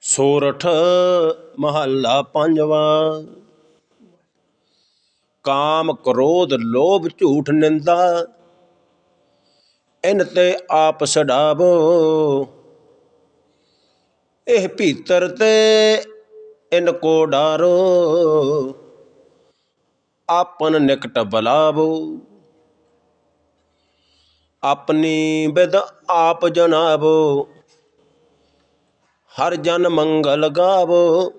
ਸੋਰਠ ਮਹੱਲਾ ਪੰਜਵਾਂ। ਕਾਮ ਕ੍ਰੋਧ ਲੋਭ ਝੂਠ ਨਿੰਦਾ, ਇਨ ਤੇ ਆਪ ਛਡਾਵੋ ਇਹ ਭੀਤਰ ਤੇ ਇਨ ਕੋ ਡਾਰੋ। ਆਪਨ ਨਿਕਟ ਬਲਾਵੋ। ਆਪਣੀ ਬਿਦ ਆਪ ਜਨਾਵੋ। ਹਰ ਜਨ ਮੰਗਲ ਗਾਵੋ,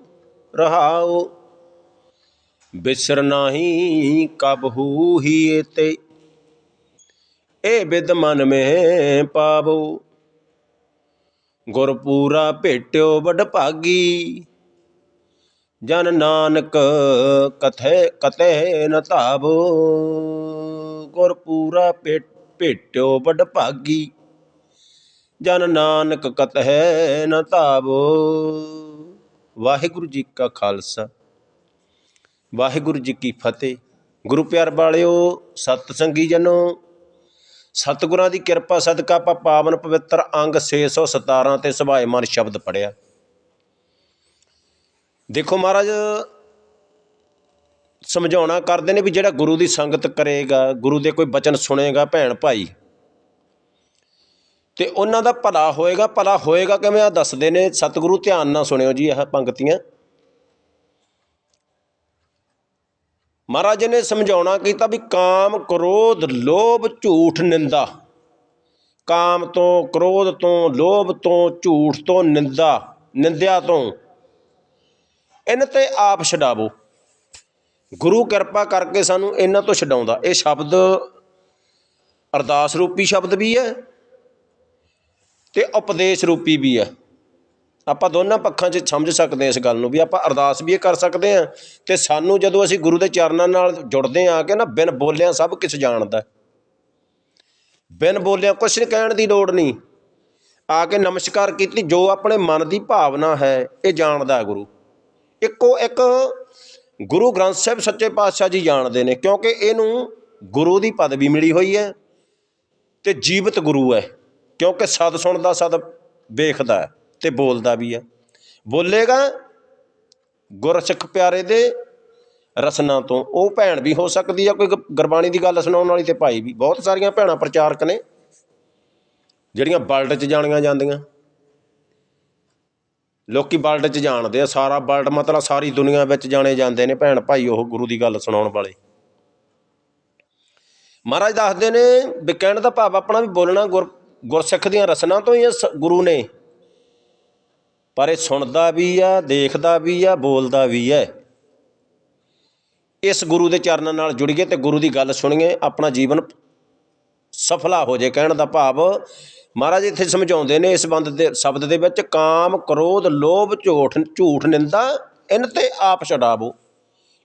ਰਹਾਓ। ਬਿਸਰ ਨਾਹੀ ਕਬਹੂ ਹੀ ਏਤੇ ਇਹ ਬਿਦ ਮਨ ਮੇ ਪਾਵੋ। ਗੁਰਪੂਰਾ ਭੇਟਿਓ ਵਡ ਭਾਗੀ, ਜਨ ਨਾਨਕ ਕਥੇ, ਕਤੇ ਨ ਧਾਵੋ। ਗੁਰ ਭੇਟਿਓ ਵਡ ਭਾਗੀ। ਜਨ ਨਾਨਕ ਕਤ ਹੈ ਨ ਧਾਵੋ। ਵਾਹਿਗੁਰੂ ਜੀ ਕਾ ਖਾਲਸਾ। ਵਾਹਿਗੁਰੂ ਜੀ ਕੀ ਫਤਿਹ। ਗੁਰੂ ਪਿਆਰ ਵਾਲਿਓ, ਸਤ ਸੰਗੀ ਜਨੋ, ਸਤਿਗੁਰਾਂ ਦੀ ਕਿਰਪਾ ਸਦਕਾ ਆਪਾਂ ਪਾਵਨ ਪਵਿੱਤਰ ਅੰਗ 617 ਤੇ ਸੁਭਾਏਮਾਨ ਸ਼ਬਦ ਪੜਿਆ ਦੇਖੋ ਮਹਾਰਾਜ, ਸਮਝਾਉਣਾ ਕਰਦੇ ਨੇ ਵੀ ਜਿਹੜਾ ਗੁਰੂ ਦੀ ਸੰਗਤ ਕਰੇਗਾ, ਗੁਰੂ ਦੇ ਕੋਈ ਬਚਨ ਸੁਣੇਗਾ ਭੈਣ ਭਾਈ ਤੇ ਉਹਨਾਂ ਦਾ ਭਲਾ ਹੋਏਗਾ ਭਲਾ ਹੋਏਗਾ ਕਿਵੇਂ ਆ ਦੱਸਦੇ ਨੇ, ਸਤਿਗੁਰੂ ਧਿਆਨ ਨਾਲ ਸੁਣਿਓ ਜੀ ਇਹ ਪੰਕਤੀਆਂ। ਮਹਾਰਾਜ ਨੇ ਸਮਝਾਉਣਾ ਕੀਤਾ ਵੀ ਕਾਮ ਕ੍ਰੋਧ, ਲੋਭ, ਝੂਠ, ਨਿੰਦਾ। ਕਾਮ ਤੋਂ ਕ੍ਰੋਧ ਤੋਂ, ਲੋਭ ਤੋਂ, ਝੂਠ ਤੋਂ ਨਿੰਦਾ, ਨਿੰਦਿਆ ਤੋਂ। ਇਹਨਾਂ ਤੇ ਆਪ ਛਡਾਵੋ। ਗੁਰੂ ਕਿਰਪਾ ਕਰਕੇ ਸਾਨੂੰ ਇਹਨਾਂ ਤੋਂ ਛਡਾਉਂਦਾ। ਇਹ ਸ਼ਬਦ ਅਰਦਾਸ ਰੂਪੀ ਸ਼ਬਦ ਵੀ ਹੈ। ਤੇ ਉਪਦੇਸ਼ ਰੂਪੀ ਵੀ ਹੈ ਆਪਾਂ ਦੋਨਾਂ ਪੱਖਾਂ 'ਚ ਸਮਝ ਸਕਦੇ ਹਾਂ ਇਸ ਗੱਲ ਨੂੰ ਵੀ ਆਪਾਂ ਅਰਦਾਸ ਵੀ ਇਹ ਕਰ ਸਕਦੇ ਹਾਂ ਤੇ ਸਾਨੂੰ ਜਦੋਂ ਅਸੀਂ ਗੁਰੂ ਦੇ ਚਰਨਾਂ ਨਾਲ ਜੁੜਦੇ ਆ ਕਿ ਨਾ ਬਿਨ ਬੋਲਿਆਂ ਸਭ ਕੁਝ ਜਾਣਦਾ। ਬਿਨ ਬੋਲਿਆਂ ਕੁਛ ਨਹੀਂ ਕਹਿਣ ਦੀ ਲੋੜ ਨਹੀਂ। ਆ ਕੇ ਨਮਸਕਾਰ ਕੀਤੀ, ਜੋ ਆਪਣੇ ਮਨ ਦੀ ਭਾਵਨਾ ਹੈ, ਇਹ ਜਾਣਦਾ ਗੁਰੂ। ਇੱਕੋ ਇੱਕ ਗੁਰੂ ਗ੍ਰੰਥ ਸਾਹਿਬ ਸੱਚੇ ਪਾਤਸ਼ਾਹ ਜੀ ਜਾਣਦੇ ਨੇ, ਕਿਉਂਕਿ ਇਹਨੂੰ ਗੁਰੂ ਦੀ ਪਦਵੀ ਮਿਲੀ ਹੋਈ ਹੈ ਤੇ ਜੀਵਤ ਗੁਰੂ ਹੈ। ਕਿਉਂਕਿ ਸਦ ਸੁਣਦਾ, ਸਦ ਵੇਖਦਾ ਹੈ ਤੇ ਬੋਲਦਾ ਵੀ ਹੈ। ਬੋਲੇਗਾ ਗੁਰਸਿੱਖ ਪਿਆਰੇ ਦੇ ਰਸਨਾ ਤੋਂ। ਉਹ ਭੈਣ ਵੀ ਹੋ ਸਕਦੀ ਆ ਕੋਈ ਗੁਰਬਾਣੀ ਦੀ ਗੱਲ ਸੁਣਾਉਣ ਵਾਲੀ ਤੇ ਭਾਈ ਵੀ। ਬਹੁਤ ਸਾਰੀਆਂ ਭੈਣਾਂ ਪ੍ਰਚਾਰਕ ਨੇ, ਜਿਹੜੀਆਂ ਵਰਲਡ 'ਚ ਜਾਣੀਆਂ ਜਾਂਦੀਆਂ। ਲੋਕੀ ਵਰਲਡ 'ਚ ਜਾਣਦੇ ਆ, ਸਾਰਾ ਵਰਲਡ ਮਤਲਬ ਸਾਰੀ ਦੁਨੀਆ ਵਿੱਚ ਜਾਣੇ ਜਾਂਦੇ ਨੇ ਭੈਣ ਭਾਈ, ਉਹ ਗੁਰੂ ਦੀ ਗੱਲ ਸੁਣਾਉਣ ਵਾਲੇ। ਮਹਾਰਾਜ ਦੱਸਦੇ ਨੇ ਵੀ ਕਹਿਣ ਦਾ ਭਾਵ ਆਪਣਾ ਵੀ ਬੋਲਣਾ ਗੁਰ ਗੁਰਸਿੱਖ ਦੀਆਂ ਰਸਨਾ ਤੋਂ ਹੀ ਇਹ ਸ- ਗੁਰੂ ਨੇ। ਪਰ ਇਹ ਸੁਣਦਾ ਵੀ ਆ, ਦੇਖਦਾ ਵੀ ਆ, ਬੋਲਦਾ ਵੀ ਹੈ ਇਸ ਗੁਰੂ ਦੇ ਚਰਨਾਂ ਨਾਲ ਜੁੜੀਏ ਤੇ ਗੁਰੂ ਦੀ ਗੱਲ ਸੁਣੀਏ, ਆਪਣਾ ਜੀਵਨ ਸਫਲਾ ਹੋ ਜੇ ਕਹਿਣ ਦਾ ਭਾਵ। ਮਹਾਰਾਜ ਇੱਥੇ ਸਮਝਾਉਂਦੇ ਨੇ ਇਸ ਬੰਦ ਦੇ, ਸ਼ਬਦ ਦੇ ਵਿੱਚ, ਕਾਮ ਕ੍ਰੋਧ ਲੋਭ ਝੂਠ ਝੂਠ ਨਿੰਦਾ, ਇਨ ਤੇ ਆਪ ਛਡਾਵੋ।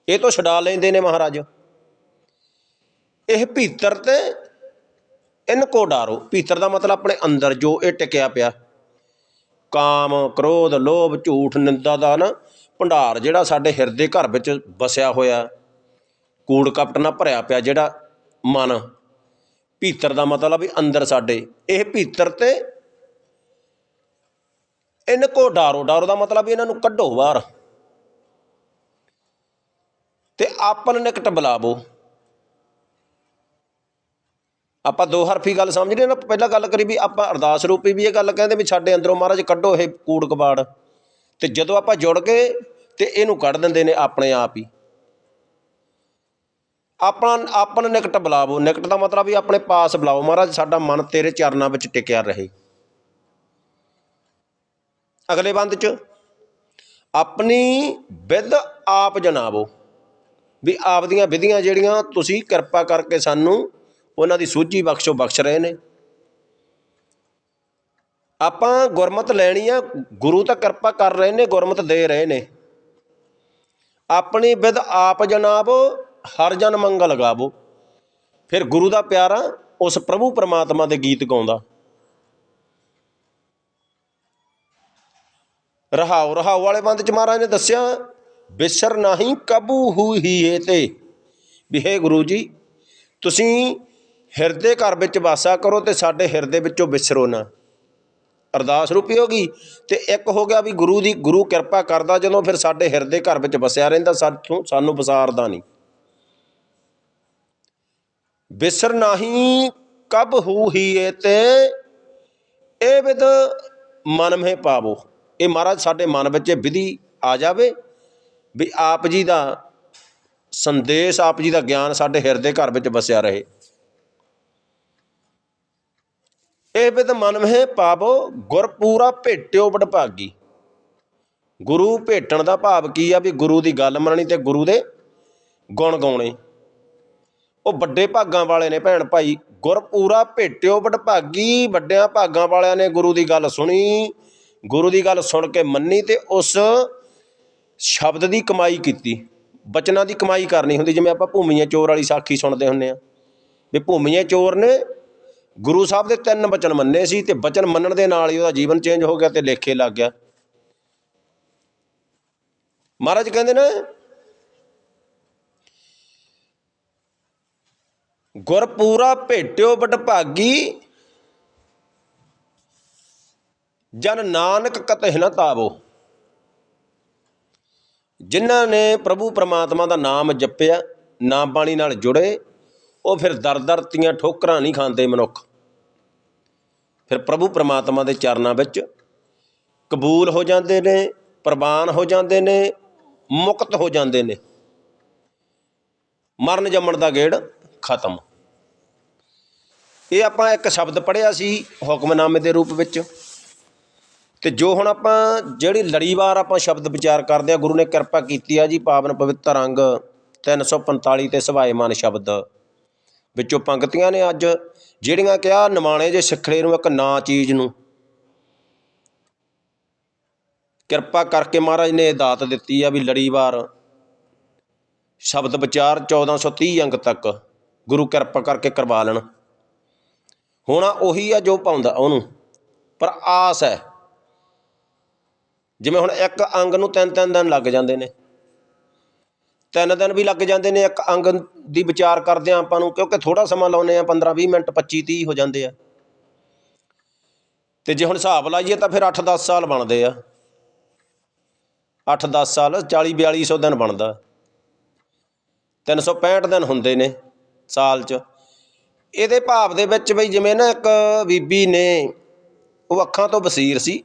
ਇਹ ਤੋਂ ਛਡਾ ਲੈਂਦੇ ਨੇ ਮਹਾਰਾਜ। ਇਹ ਭੀਤਰ ਤੇ ਇਨ ਕੋ ਡਾਰੋ। ਭੀਤਰ ਦਾ ਮਤਲਬ ਆਪਣੇ ਅੰਦਰ ਜੋ ਇਹ ਟਿਕਿਆ ਪਿਆ। ਕਾਮ, ਕ੍ਰੋਧ, ਲੋਭ, ਝੂਠ, ਨਿੰਦਾ ਦਾ ਨਾ ਭੰਡਾਰ ਜਿਹੜਾ ਸਾਡੇ ਹਿਰਦੇ ਘਰ ਵਿੱਚ ਵਸਿਆ ਹੋਇਆ। ਕੂੜ ਕਪਟ ਨਾਲ ਭਰਿਆ ਪਿਆ ਜਿਹੜਾ ਮਨ। ਭੀਤਰ ਦਾ ਮਤਲਬ ਵੀ ਅੰਦਰ ਸਾਡੇ। ਇਹ ਭੀਤਰ ਤੇ ਇਨ ਕੋ ਡਾਰੋ। ਡਾਰੋ ਦਾ ਮਤਲਬ ਵੀ ਇਹਨਾਂ ਨੂੰ ਕੱਢੋ ਬਾਹਰ। ਤੇ ਆਪਨ ਨਿਕਟ ਬੁਲਾਵੋ। ਆਪਾਂ ਦੋ ਹਰਫੀ ਗੱਲ ਸਮਝਦੇ ਨਾ, ਪਹਿਲਾਂ ਗੱਲ ਕਰੀ ਵੀ ਆਪਾਂ ਅਰਦਾਸ ਰੂਪੀ ਵੀ ਇਹ ਗੱਲ ਕਹਿੰਦੇ ਵੀ ਸਾਡੇ ਅੰਦਰੋਂ ਮਹਾਰਾਜ ਕੱਢੋ ਇਹ ਕੂੜ ਕਬਾੜ। ਤੇ ਜਦੋਂ ਆਪਾਂ ਜੁੜ ਕੇ ਤੇ ਇਹਨੂੰ ਕੱਢ ਦਿੰਦੇ ਨੇ ਆਪਣੇ ਆਪ ਹੀ। ਆਪਣਾ ਆਪਨ ਨਿਕਟ ਬੁਲਾਵੋ। ਨਿਕਟ ਦਾ ਮਤਲਬ ਵੀ ਆਪਣੇ ਪਾਸ ਬੁਲਾਓ। ਮਹਾਰਾਜ, ਸਾਡਾ ਮਨ ਤੇਰੇ ਚਰਨਾਂ ਵਿੱਚ ਟਿਕਿਆ ਰਹੇ। ਅਗਲੇ ਬੰਦ ਚ, ਆਪਣੀ ਵਿਧ ਆਪ ਜਨਾਵੋ। ਵੀ ਆਪਦੀਆਂ ਵਿਧੀਆਂ ਜਿਹੜੀਆਂ ਤੁਸੀਂ ਕਿਰਪਾ ਕਰਕੇ ਸਾਨੂੰ ਉਹਨਾਂ ਦੀ ਸੂਝੀ ਬਖਸ਼ੋ ਬਖਸ਼ ਰਹੇ ਨੇ। ਆਪਾਂ ਗੁਰਮਤ ਲੈਣੀ ਆ, ਗੁਰੂ ਤਾਂ ਕਿਰਪਾ ਕਰ ਰਹੇ ਨੇ, ਗੁਰਮਤ ਦੇ ਰਹੇ ਨੇ। ਆਪਣੀ ਵਿਦ ਆਪ ਜਨਾਬ, ਹਰ ਜਨ ਮੰਗਲ ਗਾਵੋ। ਫਿਰ ਗੁਰੂ ਦਾ ਪਿਆਰਾ ਉਸ ਪ੍ਰਭੂ ਪਰਮਾਤਮਾ ਦੇ ਗੀਤ ਗਾਉਂਦਾ। ਰਹਾਉ ਰਹਾਉ ਵਾਲੇ ਬੰਦ ਚ ਮਹਾਰਾਜ ਨੇ ਦੱਸਿਆ, ਬਿਸਰ ਨਹੀਂ ਕਬੂ ਹੀ ਏ ਤੇ। ਵੀ ਹੈ ਗੁਰੂ ਜੀ, ਤੁਸੀਂ ਹਿਰਦੇ ਘਰ ਵਿੱਚ ਵਾਸਾ ਕਰੋ ਤੇ ਸਾਡੇ ਹਿਰਦੇ ਵਿੱਚੋਂ ਵਿਸਰੋ ਨਾ। ਅਰਦਾਸ ਰੂਪੀ ਹੋ ਗਈ ਤੇ ਇੱਕ ਹੋ ਗਿਆ ਵੀ ਗੁਰੂ ਦੀ ਗੁਰੂ ਕਿਰਪਾ ਕਰਦਾ ਜਦੋਂ ਫਿਰ ਸਾਡੇ ਹਿਰਦੇ ਘਰ ਵਿੱਚ ਵਸਿਆ ਰਹਿੰਦਾ, ਸਾਥੋਂ ਸਾਨੂੰ ਵਿਸਾਰਦਾ ਨਹੀਂ। ਬਿਸਰ ਨਹੀਂ ਕਬ ਹੂ ਹੀ ਏ ਤੇ, ਇਹ ਵਿਦ ਮਨ ਮੇ ਪਾਵੋ। ਇਹ ਮਹਾਰਾਜ ਸਾਡੇ ਮਨ ਵਿੱਚ ਵਿਧੀ ਆ ਜਾਵੇ ਵੀ ਆਪ ਜੀ ਦਾ ਸੰਦੇਸ਼, ਆਪ ਜੀ ਦਾ ਗਿਆਨ ਸਾਡੇ ਹਿਰਦੇ ਘਰ ਵਿੱਚ ਵਸਿਆ ਰਹੇ। ਇਹ ਵਿਦ ਮਨ ਮੇ ਪਾਵੋ, ਗੁਰ ਪੂਰਾ ਭੇਟਿਓ ਵਡਭਾਗੀ। ਗੁਰੂ ਭੇਟਣ ਦਾ ਭਾਵ ਕੀ ਆ ਵੀ ਗੁਰੂ ਦੀ ਗੱਲ ਮੰਨਣੀ ਤੇ ਗੁਰੂ ਦੇ ਗੁਣ ਗਾਉਣੇ। ਉਹ ਵੱਡੇ ਭਾਗਾਂ ਵਾਲੇ ਨੇ ਭੈਣ ਭਾਈ, ਗੁਰ ਪੂਰਾ ਭੇਟਿਓ ਵਡਭਾਗੀ, ਵੱਡਿਆਂ ਭਾਗਾਂ ਵਾਲਿਆਂ ਨੇ ਗੁਰੂ ਦੀ ਗੱਲ ਸੁਣੀ। ਗੁਰੂ ਦੀ ਗੱਲ ਸੁਣ ਕੇ ਮੰਨੀ ਤੇ ਉਸ ਸ਼ਬਦ ਦੀ ਕਮਾਈ ਕੀਤੀ। ਬਚਨਾਂ ਦੀ ਕਮਾਈ ਕਰਨੀ ਹੁੰਦੀ, ਜਿਵੇਂ ਆਪਾਂ ਭੂਮੀਆਂ ਚੋਰ ਵਾਲੀ ਸਾਖੀ ਸੁਣਦੇ ਹੁੰਨੇ ਆ। ਵੀ ਭੂਮੀਆਂ ਚੋਰ ਨੇ ਗੁਰੂ ਸਾਹਿਬ ਦੇ ਤਿੰਨ ਬਚਨ ਮੰਨੇ ਸੀ ਤੇ ਬਚਨ ਮੰਨਣ ਦੇ ਨਾਲ ਹੀ ਉਹਦਾ ਜੀਵਨ ਚੇਂਜ ਹੋ ਗਿਆ ਤੇ ਲੇਖੇ ਲੱਗ ਗਿਆ। ਮਹਾਰਾਜ ਕਹਿੰਦੇ ਨੇ ਗੁਰ ਪੂਰਾ ਭੇਟਿਓ ਵਡਭਾਗੀ, ਜਨ ਨਾਨਕ ਕਤਹਿ ਨ ਤਾਵੋ। ਜਿਨ੍ਹਾਂ ਨੇ ਪ੍ਰਭੂ ਪ੍ਰਮਾਤਮਾ ਦਾ ਨਾਮ ਜਪਿਆ, ਨਾਮ ਬਾਣੀ ਨਾਲ ਜੁੜੇ ਉਹ ਫਿਰ ਦਰ ਦਰ ਤੀਆਂ ਠੋਕਰਾਂ ਨਹੀਂ ਖਾਂਦੇ ਮਨੁੱਖ। ਫਿਰ ਪ੍ਰਭੂ ਪ੍ਰਮਾਤਮਾ ਦੇ ਚਰਨਾਂ ਵਿੱਚ ਕਬੂਲ ਹੋ ਜਾਂਦੇ ਨੇ, ਪ੍ਰਵਾਨ ਹੋ ਜਾਂਦੇ ਨੇ, ਮੁਕਤ ਹੋ ਜਾਂਦੇ ਨੇ। ਮਰਨ ਜੰਮਣ ਦਾ ਗੇੜ ਖਤਮ। ਇਹ ਆਪਾਂ ਇੱਕ ਸ਼ਬਦ ਪੜਿਆ ਸੀ ਹੁਕਮਨਾਮੇ ਦੇ ਰੂਪ ਵਿੱਚ। ਤੇ ਜੋ ਹੁਣ ਆਪਾਂ ਜਿਹੜੀ ਲੜੀਵਾਰ ਆਪਾਂ ਸ਼ਬਦ ਵਿਚਾਰ ਕਰਦੇ ਆ, ਗੁਰੂ ਨੇ ਕਿਰਪਾ ਕੀਤੀ ਆ ਜੀ, ਪਾਵਨ ਪਵਿੱਤਰ ਅੰਗ 345 ਤੇ ਸਵਾਏਮਾਨ ਸ਼ਬਦ। ਵਿੱਚੋਂ ਪੰਕਤੀਆਂ ਨੇ ਅੱਜ, ਜਿਹੜੀਆਂ ਕਿਹਾ ਨਿਮਾਣੇ ਜੇ ਸਿੱਖੜੇ ਨੂੰ ਇੱਕ ਨਾ ਚੀਜ਼ ਨੂੰ। ਕਿਰਪਾ ਕਰਕੇ ਮਹਾਰਾਜ ਨੇ ਦਾਤ ਦਿੱਤੀ ਆ ਵੀ ਲੜੀਵਾਰ ਸ਼ਬਦ ਵਿਚਾਰ 1430 ਅੰਗ ਤੱਕ ਗੁਰੂ ਕਿਰਪਾ ਕਰਕੇ ਕਰਵਾ ਲੈਣ। ਹੁਣ ਉਹੀ ਆ ਜੋ ਪਾਉਂਦਾ ਉਹਨੂੰ, ਪਰ ਆਸ ਹੈ। ਜਿਵੇਂ ਹੁਣ ਇੱਕ ਅੰਗ ਨੂੰ ਤਿੰਨ ਤਿੰਨ ਦਿਨ ਲੱਗ ਜਾਂਦੇ ਨੇ। ਤਿੰਨ ਦਿਨ ਵੀ ਲੱਗ ਜਾਂਦੇ ਨੇ, ਇੱਕ ਅੰਗ ਦੀ ਵਿਚਾਰ ਕਰਦੇ ਆ ਆਪਾਂ ਨੂੰ, ਕਿਉਂਕਿ ਥੋੜਾ ਸਮਾਂ ਲਾਉਨੇ ਆ 15 20 ਮਿੰਟ 25 30 ਹੋ ਜਾਂਦੇ ਆ। ਤੇ ਜੇ ਹੁਣ ਹਿਸਾਬ ਲਾਈਏ ਤਾਂ ਫਿਰ 8 10 ਸਾਲ ਬਣਦੇ ਆ। 8 10 ਸਾਲ 40 4200 ਦਿਨ ਬਣਦਾ। 365 ਦਿਨ ਹੁੰਦੇ ਨੇ ਸਾਲ 'ਚ। ਇਹਦੇ ਭਾਵ ਦੇ ਵਿੱਚ ਬਈ ਜਿਵੇਂ ਨਾ ਇੱਕ ਬੀਬੀ ਨੇ, ਉਹ ਅੱਖਾਂ ਤੋਂ ਬਸੀਰ ਸੀ।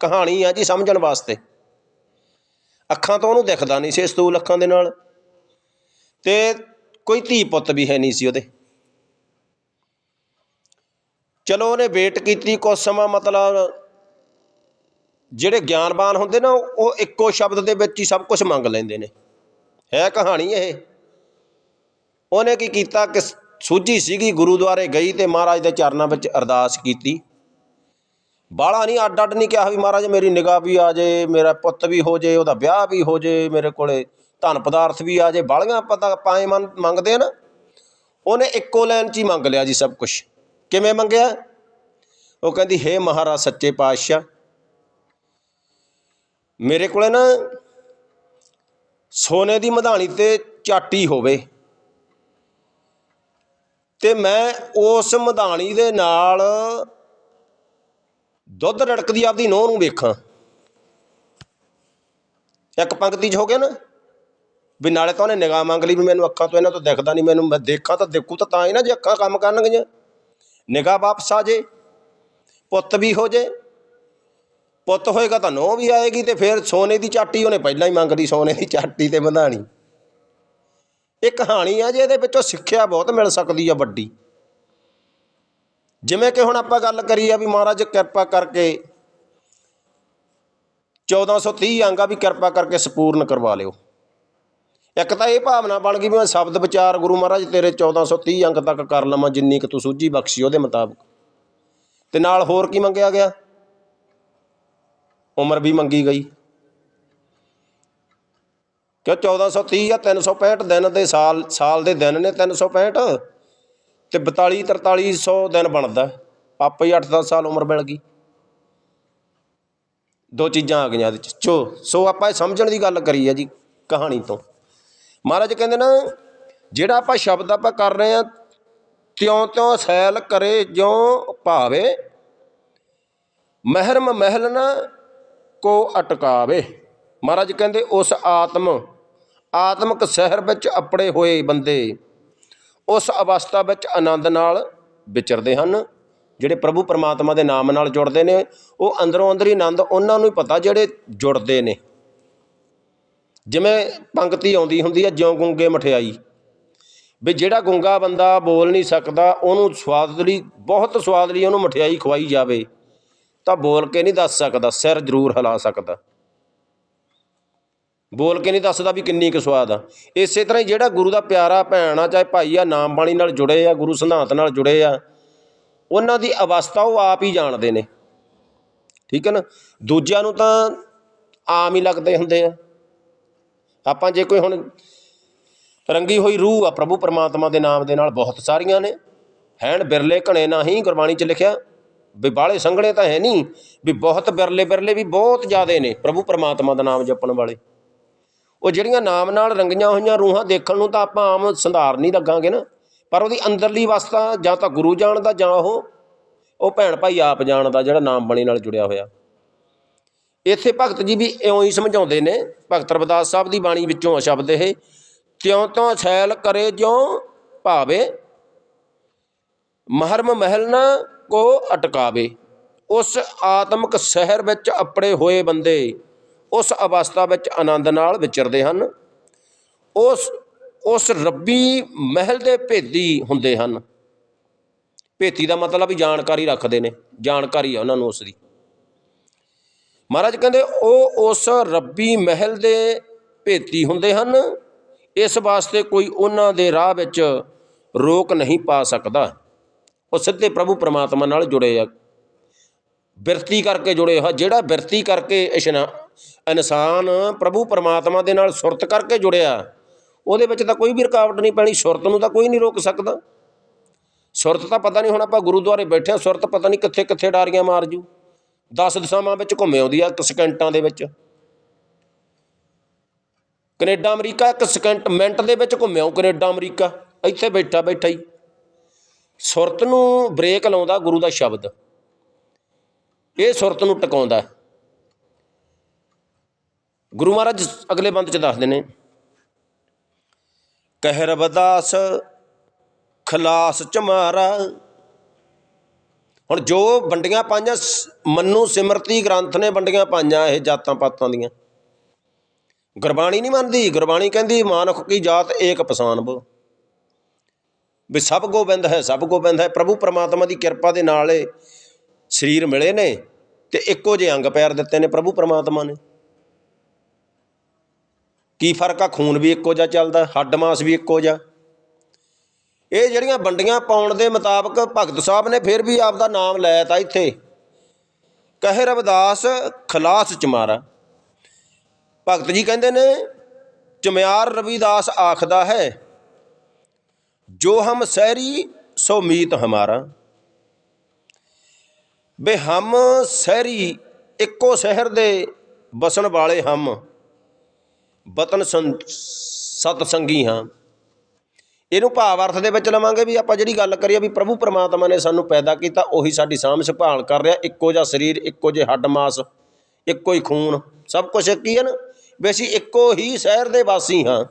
ਕਹਾਣੀ ਆ ਜੀ ਸਮਝਣ ਵਾਸਤੇ। ਅੱਖਾਂ ਤੋਂ ਉਹਨੂੰ ਦਿਖਦਾ ਨਹੀਂ ਸੀ, ਸਤੂਲ ਅੱਖਾਂ ਦੇ ਨਾਲ। ਤੇ ਕੋਈ ਧੀ ਪੁੱਤ ਵੀ ਹੈ ਨਹੀਂ ਸੀ ਉਹਦੇ। ਚਲੋ ਉਹਨੇ ਵੇਟ ਕੀਤੀ ਕੁਝ ਸਮਾਂ, ਮਤਲਬ ਜਿਹੜੇ ਗਿਆਨਵਾਨ ਹੁੰਦੇ ਨਾ, ਉਹ ਇੱਕੋ ਸ਼ਬਦ ਦੇ ਵਿੱਚ ਹੀ ਸਭ ਕੁਝ ਮੰਗ ਲੈਂਦੇ ਨੇ। ਹੈ ਕਹਾਣੀ ਇਹ। ਉਹਨੇ ਕੀ ਕੀਤਾ ਕਿ ਸੂਝੀ ਸੀਗੀ, ਗੁਰੂਦੁਆਰੇ ਗਈ ਤੇ ਮਹਾਰਾਜ ਦੇ ਚਰਨਾਂ ਵਿੱਚ ਅਰਦਾਸ ਕੀਤੀ। ਬਾਲਾ ਨਹੀਂ ਅੱਡ ਅੱਡ ਨਹੀਂ ਕਿਹਾ ਵੀ ਮਹਾਰਾਜ, ਮੇਰੀ ਨਿਗਾਹ ਵੀ ਆ ਜੇ, ਮੇਰਾ ਪੁੱਤ ਵੀ ਹੋ ਜੇ, ਉਹਦਾ ਵਿਆਹ ਵੀ ਹੋ ਜੇ, ਮੇਰੇ ਕੋਲੇ ਧਨ ਪਦਾਰਥ ਵੀ ਆ ਜੇ ਬਾਲੀਆਂ ਪਤਾ ਪਾਏ ਮਨ, ਮੰਗਦੇ ਆ ਨਾ, ਉਹਨੇ ਇੱਕੋ ਲਾਈਨ 'ਚ ਹੀ ਮੰਗ ਲਿਆ ਜੀ ਸਭ ਕੁਝ ਕਿਵੇਂ ਮੰਗਿਆ? ਉਹ ਕਹਿੰਦੀ, ਹੇ ਮਹਾਰਾਜ ਸੱਚੇ ਪਾਤਸ਼ਾਹ, ਮੇਰੇ ਕੋਲੇ ਨਾ ਸੋਨੇ ਦੀ ਮਧਾਣੀ ਤੇ ਚਾਟੀ ਹੋਵੇ ਤੇ ਮੈਂ ਉਸ ਮਧਾਣੀ ਦੇ ਨਾਲ ਦੁੱਧ ਰੜਕਦੀ, ਆਪਦੀ ਨੋਹ ਨੂੰ ਵੇਖਾਂ। ਇੱਕ ਪੰਕਤੀ 'ਚ ਹੋ ਗਿਆ ਨਾ? ਵੀ ਨਾਲੇ ਤਾਂ ਉਹਨੇ ਨਿਗਾਹ ਮੰਗ ਲਈ ਵੀ ਮੈਨੂੰ ਅੱਖਾਂ ਤੋਂ ਇਹਨਾਂ ਤੋਂ ਦਿਖਦਾ ਨਹੀਂ, ਮੈਨੂੰ ਮੈਂ ਦੇਖਾਂ ਤਾਂ ਦੇਖੂ ਤਾਂ ਤਾਂ ਹੀ ਨਾ ਜੇ ਅੱਖਾਂ ਕੰਮ ਕਰਨਗੀਆਂ। ਨਿਗਾਹ ਵਾਪਸ ਆ ਜੇ, ਪੁੱਤ ਵੀ ਹੋ ਜੇ, ਪੁੱਤ ਹੋਏਗਾ ਤਾਂ ਨੋਹ ਵੀ ਆਏਗੀ ਤੇ ਫਿਰ ਸੋਨੇ ਦੀ ਚਾਟੀ ਉਹਨੇ ਪਹਿਲਾਂ ਹੀ ਮੰਗ ਲਈ, ਸੋਨੇ ਦੀ ਚਾਟੀ ਤੇ ਬੰਧਾਣੀ ਇਹ ਕਹਾਣੀ ਆ ਜੇ ਇਹਦੇ ਵਿੱਚੋਂ ਸਿੱਖਿਆ ਬਹੁਤ ਮਿਲ ਸਕਦੀ ਆ ਵੱਡੀ। ਜਿਵੇਂ ਕਿ ਹੁਣ ਆਪਾਂ ਗੱਲ ਕਰੀ ਆ ਵੀ ਮਹਾਰਾਜ ਕਿਰਪਾ ਕਰਕੇ 1430 ਅੰਗਾ ਵੀ ਕਿਰਪਾ ਕਰਕੇ ਸਪੂਰਨ ਕਰਵਾ ਲਿਓ। ਇੱਕ ਤਾਂ ਇਹ ਭਾਵਨਾ ਬਣ ਗਈ ਵੀ ਮੈਂ ਸ਼ਬਦ ਵਿਚਾਰ ਗੁਰੂ ਮਹਾਰਾਜ ਤੇਰੇ 1430 ਅੰਕ ਤੱਕ ਕਰ ਲਵਾਂ, ਜਿੰਨੀ ਕਿ ਤੂੰ ਸੂਝੀ ਬਖਸ਼ੀ ਉਹਦੇ ਮੁਤਾਬਕ। ਤੇ ਨਾਲ ਹੋਰ ਕੀ ਮੰਗਿਆ ਗਿਆ? ਉਮਰ ਵੀ ਮੰਗੀ ਗਈ। ਕਿਉਂ 1430 ਆ 365 ਦਿਨ ਦੇ ਸਾਲ ਸਾਲ ਦੇ ਦਿਨ ਨੇ 365 ਤੇ 42 4300 ਦਿਨ ਬਣਦਾ। ਆਪੇ ਹੀ 8-10 ਸਾਲ ਉਮਰ ਮਿਲ ਗਈ। ਦੋ ਚੀਜ਼ਾਂ ਆ ਗਈਆਂ ਇਹਦੇ ਚ। ਚੋ, ਸੋ ਆਪਾਂ ਇਹ ਸਮਝਣ ਦੀ ਗੱਲ ਕਰੀ ਆ ਜੀ ਕਹਾਣੀ ਤੋਂ। ਮਹਾਰਾਜ ਕਹਿੰਦੇ ਨਾ, ਜਿਹੜਾ ਆਪਾਂ ਸ਼ਬਦ ਆਪਾਂ ਕਰ ਰਹੇ ਆ ਤਿਉਂ ਤਿਉਂ ਸੈਲ ਕਰੇ ਜਿਉਂ ਭਾਵੇ, ਮਹਿਰਮ ਮਹਿਲ ਨਾ ਕੋ ਅਟਕਾਵੇ। ਮਹਾਰਾਜ ਕਹਿੰਦੇ ਉਸ ਆਤਮ, ਆਤਮਿਕ ਸਹਿਰ ਵਿੱਚ ਅਪੜੇ ਹੋਏ ਬੰਦੇ, ਉਸ ਅਵਸਥਾ ਵਿੱਚ ਆਨੰਦ ਨਾਲ ਵਿਚਰਦੇ ਹਨ। ਜਿਹੜੇ ਪ੍ਰਭੂ ਪਰਮਾਤਮਾ ਦੇ ਨਾਮ ਨਾਲ ਜੁੜਦੇ ਨੇ, ਉਹ ਅੰਦਰੋਂ ਅੰਦਰ ਹੀ ਆਨੰਦ ਉਹਨਾਂ ਨੂੰ ਹੀ ਪਤਾ ਜਿਹੜੇ ਜੁੜਦੇ ਨੇ। ਜਿਵੇਂ ਪੰਕਤੀ ਆਉਂਦੀ ਹੁੰਦੀ ਹੈ, ਜਿਉਂ ਗੁੰਗੇ ਮਠਿਆਈ। ਵੀ ਜਿਹੜਾ ਗੁੰਗਾ ਬੰਦਾ ਬੋਲ ਨਹੀਂ ਸਕਦਾ, ਉਹਨੂੰ ਸਵਾਦਲੀ ਬਹੁਤ ਸਵਾਦਲੀ ਉਹਨੂੰ ਮਠਿਆਈ ਖਵਾਈ ਜਾਵੇ, ਤਾਂ ਬੋਲ ਕੇ ਨਹੀਂ ਦੱਸ ਸਕਦਾ, ਸਿਰ ਜ਼ਰੂਰ ਹਿਲਾ ਸਕਦਾ। ਬੋਲ ਕੇ ਨਹੀਂ ਦੱਸਦਾ ਵੀ ਕਿੰਨੀ ਕੁ ਸਵਾਦ ਆ। ਇਸੇ ਤਰ੍ਹਾਂ ਹੀ ਜਿਹੜਾ ਗੁਰੂ ਦਾ ਪਿਆਰਾ ਭੈਣ ਆ, ਚਾਹੇ ਭਾਈ ਆ, ਨਾਮ ਬਾਣੀ ਨਾਲ ਜੁੜੇ ਆ, ਗੁਰੂ ਸਿਧਾਂਤ ਨਾਲ ਜੁੜੇ ਆ, ਉਹਨਾਂ ਦੀ ਅਵਸਥਾ ਉਹ ਆਪ ਹੀ ਜਾਣਦੇ ਨੇ। ਠੀਕ ਹੈ ਨਾ? ਦੂਜਿਆਂ ਨੂੰ ਤਾਂ ਆਮ ਹੀ ਲੱਗਦੇ ਹੁੰਦੇ ਆ। ਆਪਾਂ ਜੇ ਕੋਈ ਹੁਣ ਰੰਗੀ ਹੋਈ ਰੂਹ ਆ ਪ੍ਰਭੂ ਪਰਮਾਤਮਾ ਦੇ ਨਾਮ ਦੇ ਨਾਲ ਬਹੁਤ ਸਾਰੀਆਂ ਨੇ, ਹੈਣ ਬਿਰਲੇ ਘਣੇ ਨਹੀਂ ਗੁਰਬਾਣੀ 'ਚ ਲਿਖਿਆ, ਵੀ ਬਾਹਲੇ ਸੰਘਣੇ ਤਾਂ ਹੈ ਨਹੀਂ, ਵੀ ਬਹੁਤ ਬਿਰਲੇ ਬਿਰਲੇ ਵੀ ਬਹੁਤ ਜ਼ਿਆਦੇ ਨੇ ਪ੍ਰਭੂ ਪਰਮਾਤਮਾ ਦਾ ਨਾਮ ਜਪਣ ਵਾਲੇ। ਉਹ ਜਿਹੜੀਆਂ ਨਾਮ ਨਾਲ ਰੰਗੀਆਂ ਹੋਈਆਂ ਰੂਹਾਂ ਦੇਖਣ ਨੂੰ ਤਾਂ ਆਪਾਂ ਆਮ ਸੰਧਾਰ ਨਹੀਂ ਲੱਗਾਂਗੇ ਨਾ, ਪਰ ਉਹਦੀ ਅੰਦਰਲੀ ਵਸਤਾ ਜਾਂ ਤਾਂ ਗੁਰੂ ਜਾਣਦਾ ਜਾਂ ਉਹ ਉਹ ਭੈਣ ਭਾਈ ਆਪ ਜਾਣਦਾ ਜਿਹੜਾ ਨਾਮ ਬਾਣੀ ਨਾਲ ਜੁੜਿਆ ਹੋਇਆ। ਇੱਥੇ ਭਗਤ ਜੀ ਵੀ ਇਉਂ ਹੀ ਸਮਝਾਉਂਦੇ ਨੇ, ਭਗਤ ਰਵਿਦਾਸ ਸਾਹਿਬ ਦੀ ਬਾਣੀ ਵਿੱਚੋਂ ਆ ਸ਼ਬਦ ਇਹ ਤਿਉਂ ਤੋਂ ਸੈਲ ਕਰੇ ਜਿਉ ਭਾਵੇ, ਮਹਰਮ ਮਹਿਲ ਨਾ ਕੋ ਅਟਕਾਵੇ, ਉਸ ਆਤਮਿਕ ਸ਼ਹਿਰ ਵਿੱਚ ਅਪੜੇ ਹੋਏ ਬੰਦੇ, ਉਸ ਅਵਸਥਾ ਵਿੱਚ ਆਨੰਦ ਨਾਲ ਵਿਚਰਦੇ ਹਨ, ਉਸ ਉਸ ਰੱਬੀ ਮਹਿਲ ਦੇ ਭੇਦੀ ਹੁੰਦੇ ਹਨ। ਭੇਤੀ ਦਾ ਮਤਲਬ ਵੀ ਜਾਣਕਾਰੀ ਰੱਖਦੇ ਨੇ, ਜਾਣਕਾਰੀ ਆ ਉਹਨਾਂ ਨੂੰ ਉਸ ਦੀ। ਮਹਾਰਾਜ ਕਹਿੰਦੇ, ਉਹ ਉਸ ਰੱਬੀ ਮਹਿਲ ਦੇ ਭੇਤੀ ਹੁੰਦੇ ਹਨ। ਇਸ ਵਾਸਤੇ ਕੋਈ ਉਹਨਾਂ ਦੇ ਰਾਹ ਵਿੱਚ ਰੋਕ ਨਹੀਂ ਪਾ ਸਕਦਾ। ਉਹ ਸਿੱਧੇ ਪ੍ਰਭੂ ਪਰਮਾਤਮਾ ਨਾਲ ਜੁੜੇ ਆ। ਬਿਰਤੀ ਕਰਕੇ ਜੁੜੇ ਹੋ ਜਿਹੜਾ ਬਿਰਤੀ ਕਰਕੇ ਇਸ਼ਨਾ ਇਨਸਾਨ ਪ੍ਰਭੂ ਪਰਮਾਤਮਾ ਦੇ ਨਾਲ ਸੁਰਤ ਕਰਕੇ ਜੁੜਿਆ, ਉਹਦੇ ਵਿੱਚ ਤਾਂ ਕੋਈ ਵੀ ਰੁਕਾਵਟ ਨਹੀਂ ਪੈਣੀ। ਸੁਰਤ ਨੂੰ ਤਾਂ ਕੋਈ ਨਹੀਂ ਰੋਕ ਸਕਦਾ। ਸੁਰਤ ਤਾਂ ਪਤਾ ਨਹੀਂ ਹੁਣ ਆਪਾਂ ਗੁਰਦੁਆਰੇ ਬੈਠੇ ਹਾਂ ਸੁਰਤ ਪਤਾ ਨਹੀਂ ਕਿੱਥੇ ਕਿੱਥੇ ਡਾਰੀਆਂ ਮਾਰ ਜੂ। 10 ਦਿਸ਼ਾਵਾਂ ਵਿੱਚ ਘੁੰਮ ਆਉਂਦੀ ਆ, ਇੱਕ ਸਕਿੰਟਾਂ ਦੇ ਵਿੱਚ। ਕੈਨੇਡਾ, ਅਮਰੀਕਾ, ਇੱਕ ਸਕਿੰਟ ਮਿੰਟ ਦੇ ਵਿੱਚ ਘੁੰਮਿਆ ਕੈਨੇਡਾ, ਅਮਰੀਕਾ। ਇੱਥੇ ਬੈਠਾ ਬੈਠਾ ਹੀ। ਸੁਰਤ ਨੂੰ ਬ੍ਰੇਕ ਲਾਉਂਦਾ ਗੁਰੂ ਦਾ ਸ਼ਬਦ। ਇਹ ਸੁਰਤ ਨੂੰ ਟਿਕਾਉਂਦਾ। ਗੁਰੂ ਮਹਾਰਾਜ ਅਗਲੇ ਬੰਦ ਚ ਦੱਸਦੇ ਨੇ ਕਹਿ ਰਬਦਾਸ ਖਲਾਸ ਚਮਾਰਾ ਹੁਣ ਜੋ ਵੰਡੀਆਂ ਪਾਈਆਂ ਸ- ਮੰਨੂ ਸਿਮਰਤੀ ਗ੍ਰੰਥ ਨੇ ਵੰਡੀਆਂ ਪਾਈਆਂ ਇਹ ਜਾਤਾਂ ਪਾਤਾਂ ਦੀਆਂ। ਗੁਰਬਾਣੀ ਨਹੀਂ ਮੰਨਦੀ, ਗੁਰਬਾਣੀ ਕਹਿੰਦੀ, ਮਾਨੁਖ ਕੀ ਜਾਤ ਏਕ ਪਛਾਨਬ ਵੀ ਸਭ ਗੋਬਿੰਦ ਹੈ, ਸਭ ਗੋਬਿੰਦ ਹੈ, ਪ੍ਰਭੂ ਪਰਮਾਤਮਾ ਦੀ ਕਿਰਪਾ ਦੇ ਨਾਲ ਇਹ ਸਰੀਰ ਮਿਲੇ ਨੇ ਤੇ ਇੱਕੋ ਜਿਹੇ ਅੰਗ ਪੈਰ ਦਿੱਤੇ ਨੇ ਪ੍ਰਭੂ ਪਰਮਾਤਮਾ ਨੇ। ਕੀ ਫ਼ਰਕ ਆ? ਖੂਨ ਵੀ ਇੱਕੋ ਜਿਹਾ ਚੱਲਦਾ ਹੱਡ ਮਾਸ ਵੀ ਇੱਕੋ ਜਿਹਾ। ਇਹ ਜਿਹੜੀਆਂ ਵੰਡੀਆਂ ਪਾਉਣ ਦੇ ਮੁਤਾਬਕ ਭਗਤ ਸਾਹਿਬ ਨੇ ਫਿਰ ਵੀ ਆਪ ਦਾ ਨਾਮ ਲੈ ਤਾ ਇੱਥੇ। ਕਹੇ ਰਵਿਦਾਸ, ਖਲਾਸ ਚਮਾਰਾ। ਭਗਤ ਜੀ ਕਹਿੰਦੇ ਨੇ, ਚਮਿਆਰ ਰਵਿਦਾਸ ਆਖਦਾ ਹੈ, ਜੋ ਹਮ ਸਹਿਰੀ, ਸੋ ਮੀਤ ਹਮਾਰਾ। ਬੇ ਹਮ ਸਹਿਰੀ, ਇੱਕੋ ਸ਼ਹਿਰ ਦੇ ਵਸਣ ਵਾਲੇ ਹਮ, ਵਤਨ ਸੰ- ਸਤ ਸੰਗੀ ਹਾਂ। ਇਹਨੂੰ ਭਾਵ ਅਰਥ ਦੇ ਵਿੱਚ ਲਵਾਂਗੇ ਵੀ ਆਪਾਂ ਜਿਹੜੀ ਗੱਲ ਕਰੀਏ ਵੀ ਪ੍ਰਭੂ ਪਰਮਾਤਮਾ ਨੇ ਸਾਨੂੰ ਪੈਦਾ ਕੀਤਾ, ਉਹੀ ਸਾਡੀ ਸਾਂਭ ਸੰਭਾਲ ਕਰ ਰਿਹਾ, ਇੱਕੋ ਜਿਹਾ ਸਰੀਰ, ਇੱਕੋ ਜਿਹੇ ਹੱਡ ਮਾਸ, ਇੱਕੋ ਹੀ ਖੂਨ, ਸਭ ਕੁਝ ਇੱਕ ਹੀ ਹੈ ਨਾ? ਵੀ ਅਸੀਂ ਇੱਕੋ ਹੀ ਸ਼ਹਿਰ ਦੇ ਵਾਸੀ ਹਾਂ।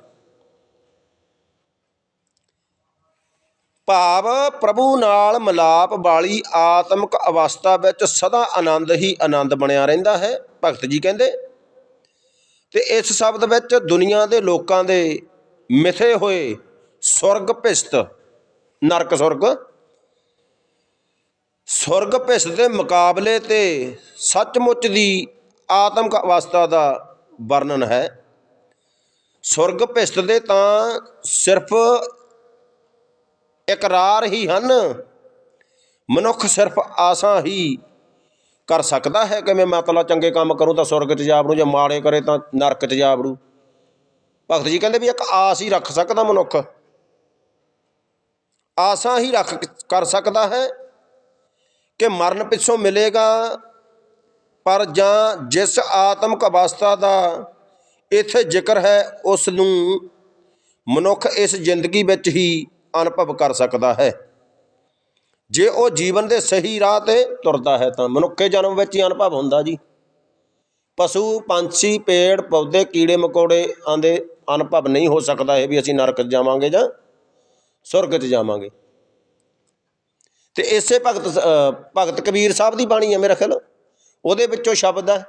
ਭਾਵ ਪ੍ਰਭੂ ਨਾਲ ਮਿਲਾਪ ਵਾਲੀ ਆਤਮਿਕ ਅਵਸਥਾ ਵਿੱਚ ਸਦਾ ਆਨੰਦ ਹੀ ਆਨੰਦ ਬਣਿਆ ਰਹਿੰਦਾ ਹੈ, ਭਗਤ ਜੀ ਕਹਿੰਦੇ। ਤੇ ਇਸ ਸ਼ਬਦ ਵਿੱਚ ਦੁਨੀਆ ਦੇ ਲੋਕਾਂ ਦੇ ਮਿਥੇ ਹੋਏ ਸੁਰਗ ਭਿਸਤ ਨਰਕ ਸੁਰਗ ਸੁਰਗ ਭਿਸਤ ਦੇ ਮੁਕਾਬਲੇ ਤੇ ਸੱਚਮੁੱਚ ਦੀ ਆਤਮਿਕ ਅਵਸਥਾ ਦਾ ਵਰਣਨ ਹੈ। ਸੁਰਗ ਭਿਸਤ ਦੇ ਤਾਂ ਸਿਰਫ ਇਕਰਾਰ ਹੀ ਹਨ। ਮਨੁੱਖ ਸਿਰਫ ਆਸਾਂ ਹੀ ਕਰ ਸਕਦਾ ਹੈ। ਕਿ ਮੈਂ ਮਤਲਬ ਚੰਗੇ ਕੰਮ ਕਰੂੰ ਤਾਂ ਸੁਰਗ 'ਚ ਜਾ ਵੜੂ ਜੇ ਮਾੜੇ ਕਰੇ ਤਾਂ ਨਰਕ 'ਚ ਜਾ ਵੜੂ। ਭਗਤ ਜੀ ਕਹਿੰਦੇ ਵੀ ਇੱਕ ਆਸ ਹੀ ਰੱਖ ਸਕਦਾ ਮਨੁੱਖ। ਆਸਾਂ ਹੀ ਰੱਖ ਕਰ ਸਕਦਾ ਹੈ ਕਿ ਮਰਨ ਪਿੱਛੋਂ ਮਿਲੇਗਾ, ਪਰ ਜਾਂ ਜਿਸ ਆਤਮਕ ਅਵਸਥਾ ਦਾ ਇੱਥੇ ਜ਼ਿਕਰ ਹੈ, ਉਸ ਨੂੰ ਮਨੁੱਖ ਇਸ ਜ਼ਿੰਦਗੀ ਵਿੱਚ ਹੀ ਅਨੁਭਵ ਕਰ ਸਕਦਾ ਹੈ। ਜੇ ਉਹ ਜੀਵਨ ਦੇ ਸਹੀ ਰਾਹ ਤੇ ਤੁਰਦਾ ਹੈ, ਤਾਂ ਮਨੁੱਖੇ ਜਨਮ ਵਿੱਚ ਹੀ ਅਨੁਭਵ ਹੁੰਦਾ ਜੀ। ਪਸ਼ੂ, ਪੰਛੀ, ਪੇੜ, ਪੌਦੇ, ਕੀੜੇ, ਮਕੌੜੇ ਆਂਦੇ ਅਨੁਭਵ ਨਹੀਂ ਹੋ ਸਕਦਾ, ਇਹ ਵੀ ਅਸੀਂ ਨਰਕ ਜਾਵਾਂਗੇ ਜਾਂ ਸੁਰਗ 'ਚ ਜਾਵਾਂਗੇ। ਤੇ ਇਸੇ ਭਗਤ ਭਗਤ ਕਬੀਰ ਸਾਹਿਬ ਦੀ ਬਾਣੀ ਹੈ ਮੇਰਾ ਖਿਆਲ। ਉਹਦੇ ਵਿੱਚੋਂ ਸ਼ਬਦ ਹੈ।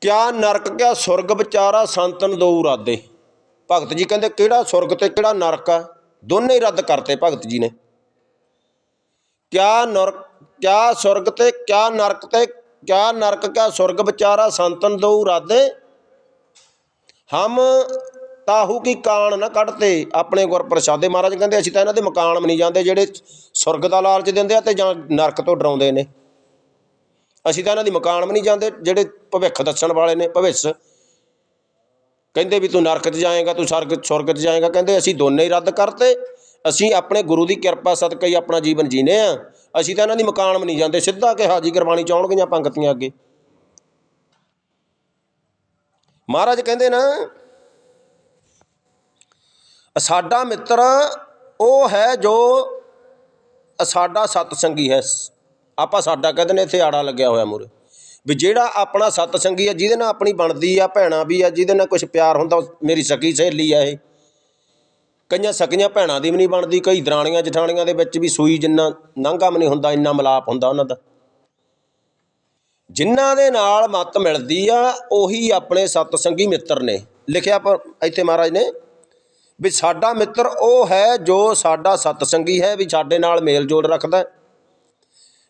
ਕਿਆ ਨਰਕ, ਕਿਆ ਸੁਰਗ ਵਿਚਾਰਾ ਸੰਤਨ ਦੋ ਰਾਦੇ ਭਗਤ ਜੀ ਕਹਿੰਦੇ, ਕਿਹੜਾ ਸੁਰਗ ਤੇ ਕਿਹੜਾ ਨਰਕ ਆ? ਦੋਨੇ ਹੀ ਰੱਦ ਕਰਤੇ ਭਗਤ ਜੀ ਨੇ। ਕਿਆ ਨਰਕ ਕਿਆ ਸੁਰਗ ਤੇ, ਕਿਆ ਨਰਕ ਤੇ, ਕਿਆ ਨਰਕ, ਕਿਆ ਸੁਰਗ ਵਿਚਾਰਾ ਸੰਤਨ ਦੋ ਰਾਦੇ ਹਮ ਤਾਹੂ ਕੀ ਕਾਣ ਨਾ ਕੱਢਤੇ ਆਪਣੇ ਗੁਰ ਪ੍ਰਸਾਦੇ ਮਹਾਰਾਜ ਕਹਿੰਦੇ, ਅਸੀਂ ਤਾਂ ਇਹਨਾਂ ਦੇ ਮਕਾਨ ਵੀ ਨਹੀਂ ਜਾਂਦੇ, ਜਿਹੜੇ ਸੁਰਗ ਦਾ ਲਾਲਚ ਦਿੰਦੇ ਆ ਤੇ ਜਾਂ ਨਰਕ ਤੋਂ ਡਰਾਉਂਦੇ ਨੇ। ਅਸੀਂ ਤਾਂ ਇਹਨਾਂ ਦੀ ਮਕਾਨ ਵੀ ਨਹੀਂ ਜਾਂਦੇ, ਜਿਹੜੇ ਭਵਿੱਖ ਦੱਸਣ ਵਾਲੇ ਨੇ ਭਵਿੱਖ ਕਹਿੰਦੇ ਵੀ ਤੂੰ ਨਰਕ 'ਚ ਜਾਏਗਾ, ਤੂੰ ਸਰਗ ਸੁਰਗ 'ਚ ਜਾਏਗਾ, ਕਹਿੰਦੇ ਅਸੀਂ ਦੋਨੇ ਹੀ ਰੱਦ ਕਰਤੇ। ਅਸੀਂ ਆਪਣੇ ਗੁਰੂ ਦੀ ਕਿਰਪਾ, ਸਦਕਾ ਹੀ ਆਪਣਾ ਜੀਵਨ ਜੀਨੇ ਆ। ਅਸੀਂ ਤਾਂ ਇਹਨਾਂ ਦੀ ਮਕਾਨ ਵੀ ਨਹੀਂ ਜਾਂਦੇ, ਸਿੱਧਾ ਕਿ ਹਾਜੀ ਗੁਰਬਾਣੀ ਚ ਆਉਣਗੀਆਂ ਪੰਕਤੀਆਂ ਅੱਗੇ। ਮਹਾਰਾਜ ਕਹਿੰਦੇ ਨਾ ਸਾਡਾ ਮਿੱਤਰ ਉਹ ਹੈ ਜੋ ਸਾਡਾ ਸਤਸੰਗੀ ਹੈ। ਆਪਾਂ ਸਾਡਾ ਕਹਿੰਦੇ ਨੇ ਇੱਥੇ ਆੜਾ ਲੱਗਿਆ ਹੋਇਆ ਮੂਰੇ ਵੀ ਜਿਹੜਾ ਆਪਣਾ ਸਤਸੰਗੀ ਹੈ, ਜਿਹਦੇ ਨਾਲ ਆਪਣੀ ਬਣਦੀ ਆ, ਭੈਣਾ ਵੀ ਆ, ਜਿਹਦੇ ਨਾਲ ਕੁਝ ਪਿਆਰ ਹੁੰਦਾ, ਮੇਰੀ ਸਕੀ ਸਹੇਲੀ ਆ ਇਹ। ਕਈਆਂ ਸਕੀਆਂ ਭੈਣਾਂ ਦੀ ਵੀ ਨਹੀਂ ਬਣਦੀ, ਕਈ ਦਰਾਣੀਆਂ ਜਠਾਣੀਆਂ ਦੇ ਵਿੱਚ ਵੀ ਸੂਈ ਜਿੰਨਾ ਨਾਂਗਾ ਵੀ ਨਹੀਂ ਹੁੰਦਾ, ਇੰਨਾ ਮਲਾਪ ਹੁੰਦਾ ਉਹਨਾਂ ਦਾ। ਜਿਨ੍ਹਾਂ ਦੇ ਨਾਲ ਮੱਤ ਮਿਲਦੀ ਆ, ਉਹੀ ਆਪਣੇ ਸਤਸੰਗੀ ਮਿੱਤਰ ਨੇ ਲਿਖਿਆ ਪਰ ਇੱਥੇ ਮਹਾਰਾਜ ਨੇ, ਵੀ ਸਾਡਾ ਮਿੱਤਰ ਉਹ ਹੈ ਜੋ ਸਾਡਾ ਸਤਸੰਗੀ ਹੈ, ਵੀ ਸਾਡੇ ਨਾਲ ਮੇਲ ਜੋਲ ਰੱਖਦਾ ਹੈ।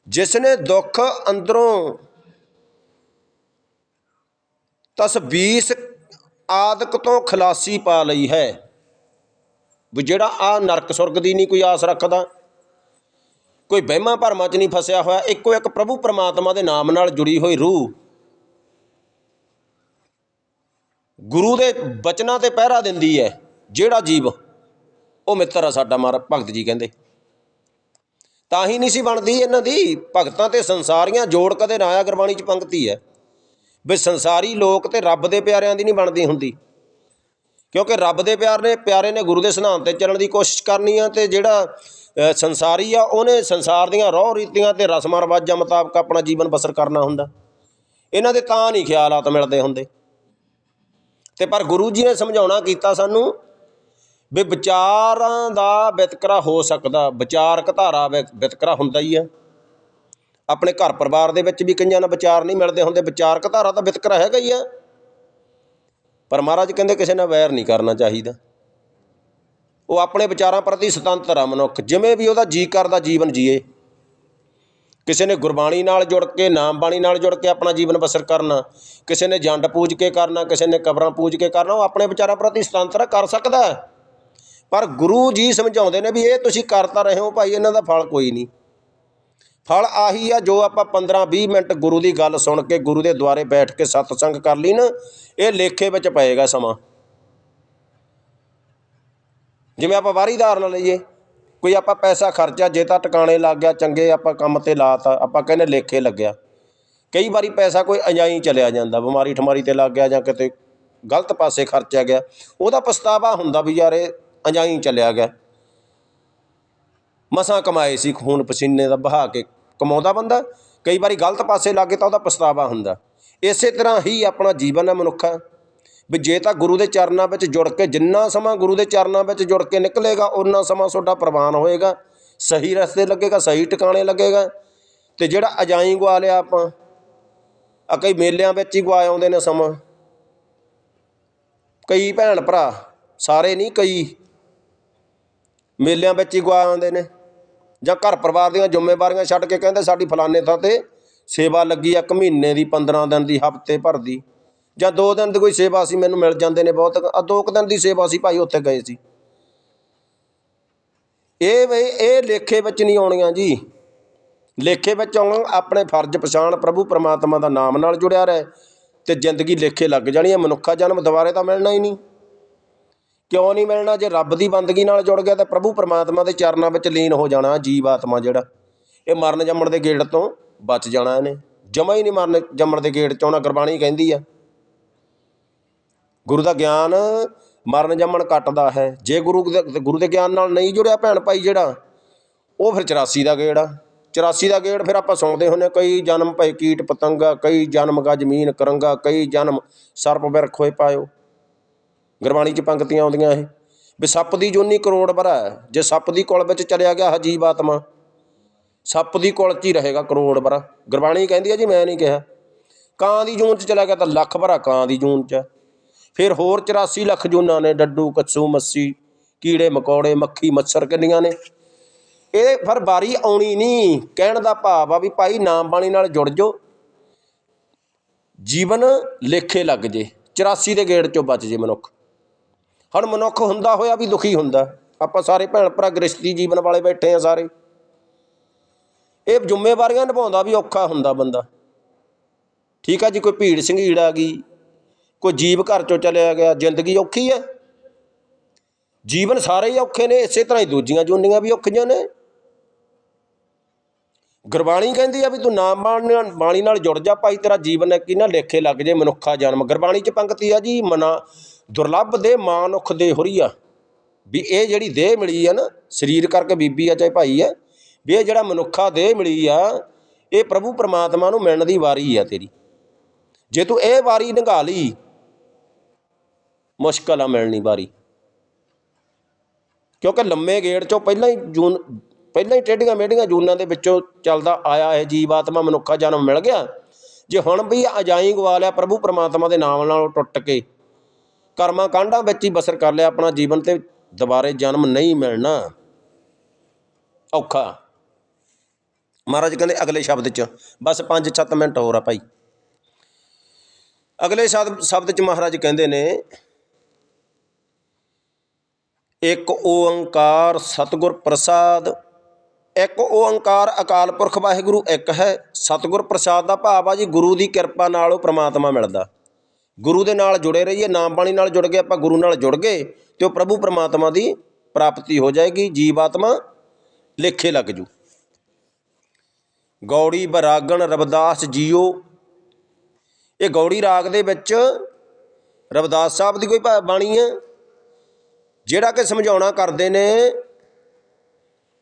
ਜਿਸ ਨੇ ਦੁੱਖ ਅੰਦਰੋਂ ਤਸਬੀਸ ਆਦਿਕ ਤੋਂ ਖਲਾਸੀ ਪਾ ਲਈ ਹੈ, ਵੀ ਜਿਹੜਾ ਆ ਨਰਕ ਸੁਰਗ ਦੀ ਨਹੀਂ ਕੋਈ ਆਸ ਰੱਖਦਾ ਕੋਈ ਵਹਿਮਾਂ ਭਰਮਾਂ 'ਚ ਨਹੀਂ ਫਸਿਆ ਹੋਇਆ, ਇੱਕੋ ਇੱਕ ਪ੍ਰਭੂ ਪਰਮਾਤਮਾ ਦੇ ਨਾਮ ਨਾਲ ਜੁੜੀ ਹੋਈ ਰੂਹ। ਗੁਰੂ ਦੇ ਬਚਨਾਂ ਤੇ ਪਹਿਰਾ ਦਿੰਦੀ ਹੈ, ਜਿਹੜਾ ਜੀਵ, ਉਹ ਮਿੱਤਰ ਆ ਸਾਡਾ ਮਾਰ ਭਗਤ ਜੀ ਕਹਿੰਦੇ। ਤਾਂ ਹੀ ਨਹੀਂ ਸੀ ਬਣਦੀ ਇਹਨਾਂ ਦੀ, ਭਗਤਾਂ ਤੇ ਸੰਸਾਰੀਆਂ ਜੋੜ ਕਦੇ ਨਾ ਆਇਆ ਗੁਰਬਾਣੀ ਚ ਪੰਕਤੀ ਹੈ। ਵੀ ਸੰਸਾਰੀ ਲੋਕ ਤੇ ਰੱਬ ਦੇ ਪਿਆਰਿਆਂ ਦੀ ਨਹੀਂ ਬਣਦੀ ਹੁੰਦੀ। ਕਿਉਂਕਿ ਰੱਬ ਦੇ ਪਿਆਰ ਨੇ, ਪਿਆਰੇ ਨੇ ਗੁਰੂ ਦੇ ਸਿਧਾਂਤ ਤੇ ਚੱਲਣ ਦੀ ਕੋਸ਼ਿਸ਼ ਕਰਨੀ ਆ ਤੇ ਜਿਹੜਾ ਸੰਸਾਰੀ ਆ, ਉਹਨੇ ਸੰਸਾਰ ਦੀਆਂ ਰੋਹ ਰੀਤੀਆਂ ਤੇ ਰਸਮਾਂ ਰਿਵਾਜਾਂ ਮੁਤਾਬਕ ਆਪਣਾ ਜੀਵਨ ਬਸਰ ਕਰਨਾ ਹੁੰਦਾ। ਇਹਨਾਂ ਦੇ ਤਾਂ ਨਹੀਂ ਖਿਆਲਾਤ ਮਿਲਦੇ ਹੁੰਦੇ। ਤੇ ਪਰ ਗੁਰੂ ਜੀ ਨੇ ਸਮਝਾਉਣਾ ਕੀਤਾ ਸਾਨੂੰ ਵੀ ਵਿਚਾਰਾਂ ਦਾ ਵਿਤਕਰਾ ਹੋ ਸਕਦਾ ਵਿਚਾਰਕ ਧਾਰਾ ਵਿ- ਵਿਤਕਰਾ ਹੁੰਦਾ ਹੀ ਆ। ਆਪਣੇ ਘਰ ਪਰਿਵਾਰ ਦੇ ਵਿੱਚ ਵੀ ਕਈਆਂ ਨਾਲ ਵਿਚਾਰ ਨਹੀਂ ਮਿਲਦੇ ਹੁੰਦੇ ਵਿਚਾਰਕ ਧਾਰਾ ਤਾਂ ਵਿਤਕਰਾ ਹੈਗਾ ਹੀ ਆ। ਪਰ ਮਹਾਰਾਜ ਕਹਿੰਦੇ ਕਿਸੇ ਨਾਲ ਵੈਰ ਨਹੀਂ ਕਰਨਾ ਚਾਹੀਦਾ। ਉਹ ਆਪਣੇ ਵਿਚਾਰਾਂ ਪ੍ਰਤੀ ਸੁਤੰਤਰ ਆ ਮਨੁੱਖ। ਜਿਵੇਂ ਵੀ ਉਹਦਾ ਜੀ ਕਰਦਾ ਜੀਵਨ ਜੀਏ। ਕਿਸੇ ਨੇ ਗੁਰਬਾਣੀ ਨਾਲ ਜੁੜ ਕੇ ਨਾਮ ਬਾਣੀ ਨਾਲ ਜੁੜ ਕੇ ਆਪਣਾ ਜੀਵਨ ਬਸਰ ਕਰਨਾ। ਕਿਸੇ ਨੇ ਜੰਡ ਪੂਜ ਕੇ ਕਰਨਾ, ਕਿਸੇ ਨੇ ਕਬਰਾਂ ਪੂਜ ਕੇ ਕਰਨਾ, ਉਹ ਆਪਣੇ ਵਿਚਾਰਾਂ ਪ੍ਰਤੀ ਸੁਤੰਤਰ ਕਰ ਸਕਦਾ। ਪਰ ਗੁਰੂ ਜੀ ਸਮਝਾਉਂਦੇ ਨੇ ਵੀ ਇਹ ਤੁਸੀਂ ਕਰਤਾ ਰਹੇ ਹੋ, ਭਾਈ ਇਹਨਾਂ ਦਾ ਫਲ ਕੋਈ ਨਹੀਂ। ਫਲ ਆਹੀ ਆ ਜੋ ਆਪਾਂ 15 20 ਮਿੰਟ ਗੁਰੂ ਦੀ ਗੱਲ ਸੁਣ ਕੇ ਗੁਰੂ ਦੇ ਦੁਆਰੇ ਬੈਠ ਕੇ ਸਤਸੰਗ ਕਰ ਲਈ ਨਾ, ਇਹ ਲੇਖੇ ਵਿੱਚ ਪਏਗਾ ਸਮਾਂ। ਜਿਵੇਂ ਆਪਾਂ ਵਾਰੀਦਾਰ ਨਾਲ ਲਈਏ, ਕੋਈ ਆਪਾਂ ਪੈਸਾ ਖਰਚਿਆ, ਜੇ ਤਾਂ ਟਿਕਾਣੇ ਲੱਗ ਗਿਆ, ਚੰਗੇ ਆਪਾਂ ਕੰਮ ਤੇ ਲਾਤਾ, ਆਪਾਂ ਕਹਿੰਦੇ ਲੇਖੇ ਲੱਗਿਆ। ਕਈ ਵਾਰੀ ਪੈਸਾ ਕੋਈ ਅਜਾਈ ਚਲਿਆ ਜਾਂਦਾ, ਬਿਮਾਰੀ ਠਮਾਰੀ ਤੇ ਲੱਗ ਗਿਆ ਜਾਂ ਕਿਤੇ ਗਲਤ ਪਾਸੇ ਖਰਚਿਆ ਗਿਆ, ਉਹਦਾ ਪਛਤਾਵਾ ਹੁੰਦਾ ਵੀ ਯਾਰ ਇਹ ਅਜਾਈ ਚਲਿਆ ਗਿਆ। ਮਸਾਂ ਕਮਾਏ ਸੀ, ਖੂਨ ਪਸੀਨੇ ਦਾ ਬਹਾ ਕੇ ਕਮਾਉਂਦਾ ਬੰਦਾ। ਕਈ ਵਾਰੀ ਗਲਤ ਪਾਸੇ ਲੱਗੇ ਤਾਂ ਉਹਦਾ ਪਛਤਾਵਾ ਹੁੰਦਾ। ਇਸੇ ਤਰ੍ਹਾਂ ਹੀ ਆਪਣਾ ਜੀਵਨ ਹੈ ਮਨੁੱਖਾ। ਵੀ ਜੇ ਤਾਂ ਗੁਰੂ ਦੇ ਚਰਨਾਂ ਵਿੱਚ ਜੁੜ ਕੇ ਜਿੰਨਾ ਸਮਾਂ ਗੁਰੂ ਦੇ ਚਰਨਾਂ ਵਿੱਚ ਜੁੜ ਕੇ ਨਿਕਲੇਗਾ ਉਨਾ ਸਮਾਂ ਤੁਹਾਡਾ ਪ੍ਰਵਾਨ ਹੋਏਗਾ। ਸਹੀ ਰਸਤੇ ਲੱਗੇਗਾ, ਸਹੀ ਟਿਕਾਣੇ ਲੱਗੇਗਾ। ਤੇ ਜਿਹੜਾ ਅਜਾਈ ਗਵਾ ਲਿਆ ਆਪਾਂ, ਆ ਕਈ ਮੇਲਿਆਂ ਵਿੱਚ ਹੀ ਗਵਾ ਆਉਂਦੇ ਨੇ ਸਮਾਂ। ਕਈ ਭੈਣ ਭਰਾ, ਸਾਰੇ ਨਹੀਂ, ਕਈ ਮੇਲਿਆਂ ਵਿੱਚ ਹੀ ਗਵਾ ਆਉਂਦੇ ਨੇ। ਜਾਂ ਘਰ ਪਰਿਵਾਰ ਦੀਆਂ ਜ਼ਿੰਮੇਵਾਰੀਆਂ ਛੱਡ ਕੇ ਕਹਿੰਦੇ ਸਾਡੀ ਫਲਾਣੇ ਥਾਂ ਤੇ ਸੇਵਾ ਲੱਗੀ ਆ, ਇੱਕ ਮਹੀਨੇ ਦੀ 15 ਦਿਨ ਦੀ, ਹਫ਼ਤੇ ਭਰ ਦੀ। ਜਾਂ 2 ਦਿਨ ਦੀ ਕੋਈ ਸੇਵਾ ਸੀ, ਮੈਨੂੰ ਮਿਲ ਜਾਂਦੇ ਨੇ ਬਹੁਤ। ਆ, ਦੋ ਕੁ ਦਿਨ ਦੀ ਸੇਵਾ ਸੀ, ਭਾਈ ਉੱਥੇ ਗਏ ਸੀ। ਇਹ ਵੀ, ਇਹ ਲੇਖੇ ਵਿੱਚ ਨਹੀਂ ਆਉਣੀਆਂ ਜੀ। ਲੇਖੇ ਵਿੱਚ ਆਉਣ, ਆਪਣੇ ਫਰਜ਼ ਪਛਾਣ ਪ੍ਰਭੂ ਪਰਮਾਤਮਾ ਦਾ ਨਾਮ ਨਾਲ ਜੁੜਿਆ ਰਹੇ ਤੇ ਜ਼ਿੰਦਗੀ ਲੇਖੇ ਲੱਗ ਜਾਣੀ ਹੈ। ਮਨੁੱਖਾ ਜਨਮ, ਦੁਬਾਰੇ ਤਾਂ ਮਿਲਣਾ ਹੀ ਨਹੀਂ। ਕਿਉਂ ਨਹੀਂ ਮਿਲਣਾ? ਜੇ ਰੱਬ ਦੀ ਬੰਦਗੀ ਨਾਲ ਜੁੜ ਗਿਆ ਤਾਂ ਪ੍ਰਭੂ ਪਰਮਾਤਮਾ ਦੇ ਚਰਨਾਂ ਵਿੱਚ ਲੀਨ ਹੋ ਜਾਣਾ ਜੀਵ ਆਤਮਾ ਜਿਹੜਾ। ਇਹ ਮਰਨ ਜੰਮਣ ਦੇ ਗੇੜ ਤੋਂ ਬਚ ਜਾਣਾ ਇਹਨੇ। ਜਮਾ ਹੀ ਨਹੀਂ ਮਰਨ ਜੰਮਣ ਦੇ ਗੇੜ ਚ ਆਉਣਾ ਗੁਰਬਾਣੀ ਕਹਿੰਦੀ ਆ। ਗੁਰੂ ਦਾ ਗਿਆਨ ਮਰਨ ਜੰਮਣ ਕੱਟਦਾ ਹੈ। ਜੇ ਗੁਰੂ ਦੇ ਗੁਰੂ ਦੇ ਗਿਆਨ ਨਾਲ ਨਹੀਂ ਜੁੜਿਆ ਭੈਣ ਭਾਈ ਜਿਹੜਾ, ਉਹ ਫਿਰ 84 ਦਾ ਗੇੜ ਆ। 84 ਦਾ ਗੇੜ ਫਿਰ ਆਪਾਂ ਸੁਣਦੇ ਹੁੰਨੇ ਕਈ ਜਨਮ ਪਏ ਕੀਟ ਪਤੰਗਾ, ਕਈ ਜਨਮ ਗਾ ਜ਼ਮੀਨ ਕਰੰਗਾ, ਕਈ ਜਨਮ ਸਰਪ ਬਿਰਖ ਹੋਏ ਪਾਇਓ। ਗੁਰਬਾਣੀ 'ਚ ਪੰਕਤੀਆਂ ਆਉਂਦੀਆਂ ਇਹ। ਵੀ ਸੱਪ ਦੀ ਜੋਨੀ ਕਰੋੜ ਭਰਾ ਹੈ। ਜੇ ਸੱਪ ਦੀ ਕੁਲ ਵਿੱਚ ਚਲਿਆ ਗਿਆ ਹਜੀਬ ਆਤਮਾ, ਸੱਪ ਦੀ ਕੁਲ 'ਚ ਹੀ ਰਹੇਗਾ ਕਰੋੜ ਭਰਾ ਗੁਰਬਾਣੀ ਕਹਿੰਦੀ ਹੈ ਜੀ, ਮੈਂ ਨਹੀਂ ਕਿਹਾ। ਕਾਂ ਦੀ ਜੂਨ 'ਚ ਚਲਾ ਗਿਆ ਤਾਂ ਲੱਖ ਭਰਾ ਕਾਂ ਦੀ ਜੂਨ 'ਚ। ਹੈ। ਫਿਰ ਹੋਰ 84 ਲੱਖ ਜੂਨਾਂ ਨੇ, ਡੱਡੂ ਕੱਛੂ ਮੱਸੀ, ਕੀੜੇ, ਮਕੌੜੇ, ਮੱਖੀ, ਮੱਛਰ ਕਿੰਨੀਆਂ ਨੇ। ਇਹ ਫਿਰ ਵਾਰੀ ਆਉਣੀ ਨਹੀਂ। ਕਹਿਣ ਦਾ ਭਾਵ ਆ ਵੀ ਭਾਈ ਨਾਮ ਬਾਣੀ ਨਾਲ ਜੁੜ ਜਾਓ ਜੀਵਨ ਲੇਖੇ ਲੱਗ ਜੇ। 84 ਦੇ ਗੇੜ ਚੋਂ ਬਚ ਜੇ ਮਨੁੱਖ। ਹੁਣ ਮਨੁੱਖ ਹੁੰਦਾ ਹੋਇਆ ਵੀ ਦੁਖੀ ਹੁੰਦਾ। ਆਪਾਂ ਸਾਰੇ ਭੈਣ ਭਰਾ ਗ੍ਰਸਤੀ ਜੀਵਨ ਵਾਲੇ ਬੈਠੇ ਆ ਸਾਰੇ। ਇਹ ਜ਼ਿੰਮੇਵਾਰੀਆਂ ਨਿਭਾਉਂਦਾ ਵੀ ਔਖਾ ਹੁੰਦਾ ਬੰਦਾ। ਠੀਕ ਆ ਜੀ, ਕੋਈ ਭੀੜ ਸੰਘੀੜ ਆ ਗਈ, ਕੋਈ ਜੀਵ ਘਰ ਚੋਂ ਚਲਿਆ ਗਿਆ, ਜ਼ਿੰਦਗੀ ਔਖੀ ਹੈ ਜੀਵਨ ਸਾਰੇ ਹੀ ਔਖੇ ਨੇ, ਇਸੇ ਤਰ੍ਹਾਂ ਹੀ ਦੂਜੀਆਂ ਜੁਨੀਆਂ ਵੀ ਔਖੀਆਂ ਨੇ। ਗੁਰਬਾਣੀ ਕਹਿੰਦੀ ਆ ਵੀ ਤੂੰ ਨਾਮ ਬਾਣੀ ਨਾਲ- ਬਾਣੀ ਨਾਲ ਜੁੜ ਜਾ ਭਾਈ, ਤੇਰਾ ਜੀਵਨ ਹੈ ਕਿ ਨਾ ਲੇਖੇ ਲੱਗ ਜੇ ਮਨੁੱਖਾ ਜਨਮ। ਗੁਰਬਾਣੀ ਚ ਪੰਕਤੀ ਆ ਜੀ, ਮਨਾ ਦੁਰਲੱਭ ਦੇ ਮਾਨੁਖ ਦੇ ਹੁਰੀਆ ਵੀ ਇਹ ਜਿਹੜੀ ਦੇਹ ਮਿਲੀ ਆ ਨਾ, ਸਰੀਰ ਕਰਕੇ ਬੀਬੀ ਆ ਚਾਹੇ ਭਾਈ ਆ, ਵੀ ਇਹ ਜਿਹੜਾ ਮਨੁੱਖਾ ਦੇਹ ਮਿਲੀ ਆ, ਇਹ ਪ੍ਰਭੂ ਪਰਮਾਤਮਾ ਨੂੰ ਮਿਲਣ ਦੀ ਵਾਰੀ ਆ ਤੇਰੀ। ਜੇ ਤੂੰ ਇਹ ਵਾਰੀ ਨਿਭਾ ਲਈ, ਮੁਸ਼ਕਲ ਆ ਮਿਲਣੀ ਵਾਰੀ। ਕਿਉਂਕਿ ਲੰਮੇ ਗੇੜ ਚੋਂ ਪਹਿਲਾਂ ਹੀ ਜੂਨ, ਪਹਿਲਾਂ ਹੀ ਟੇਢੀਆਂ ਮੇਢੀਆਂ ਜੂਨਾਂ ਦੇ ਵਿੱਚੋਂ ਚੱਲਦਾ ਆਇਆ ਇਹ ਜੀਵ ਆਤਮਾ ਮਨੁੱਖਾ ਜਨਮ ਮਿਲ ਗਿਆ। ਜੇ ਹੁਣ ਵੀ ਅਜਾਈ ਗਵਾ ਲਿਆ ਪ੍ਰਭੂ ਪਰਮਾਤਮਾ ਦੇ ਨਾਮ ਨਾਲ ਟੁੱਟ ਕੇ ਕਰਮਾਂ ਕਾਂਡਾਂ ਵਿੱਚ ਹੀ ਬਸਰ ਕਰ ਲਿਆ, ਆਪਣਾ ਜੀਵਨ ਤੇ ਦੁਬਾਰੇ ਜਨਮ ਨਹੀਂ ਮਿਲਣਾ। ਔਖਾ। ਮਹਾਰਾਜ ਕਹਿੰਦੇ ਅਗਲੇ ਸ਼ਬਦ 'ਚ, ਬਸ 5-7 ਮਿੰਟ ਹੋਰ ਆ ਭਾਈ। ਅਗਲੇ ਸ਼ਬਦ ਸ਼ਬਦ 'ਚ ਮਹਾਰਾਜ ਕਹਿੰਦੇ ਨੇ, ਇੱਕ ਓੰਕਾਰ ਸਤਿਗੁਰ ਪ੍ਰਸਾਦ, ਇੱਕ ਓੰਕਾਰ ਅਕਾਲ ਪੁਰਖ ਵਾਹਿਗੁਰੂ ਇੱਕ ਹੈ, ਸਤਿਗੁਰ ਪ੍ਰਸਾਦ ਦਾ ਭਾਵ ਆ ਜੀ, ਗੁਰੂ ਦੀ ਕਿਰਪਾ ਨਾਲ ਉਹ ਪ੍ਰਮਾਤਮਾ ਮਿਲਦਾ। ਗੁਰੂ ਦੇ ਨਾਲ ਜੁੜੇ ਰਹੀਏ, ਨਾਮ ਬਾਣੀ ਨਾਲ ਜੁੜ ਕੇ ਆਪਾਂ ਗੁਰੂ ਨਾਲ ਜੁੜ ਗਏ, ਤੇ ਉਹ ਪ੍ਰਭੂ ਪਰਮਾਤਮਾ ਦੀ ਪ੍ਰਾਪਤੀ ਹੋ ਜਾਏਗੀ, ਜੀਵ ਆਤਮਾ ਲੇਖੇ ਲੱਗ ਜੂ। ਗੌੜੀ ਬਰਾਗਣ ਰਵਿਦਾਸ ਜੀਓ। ਇਹ ਗੌੜੀ ਰਾਗ ਦੇ ਵਿੱਚ ਰਵਿਦਾਸ ਸਾਹਿਬ ਦੀ ਕੋਈ ਭਾ- ਬਾਣੀ ਹੈ। ਜਿਹੜਾ ਕਿ ਸਮਝਾਉਣਾ ਕਰਦੇ ਨੇ,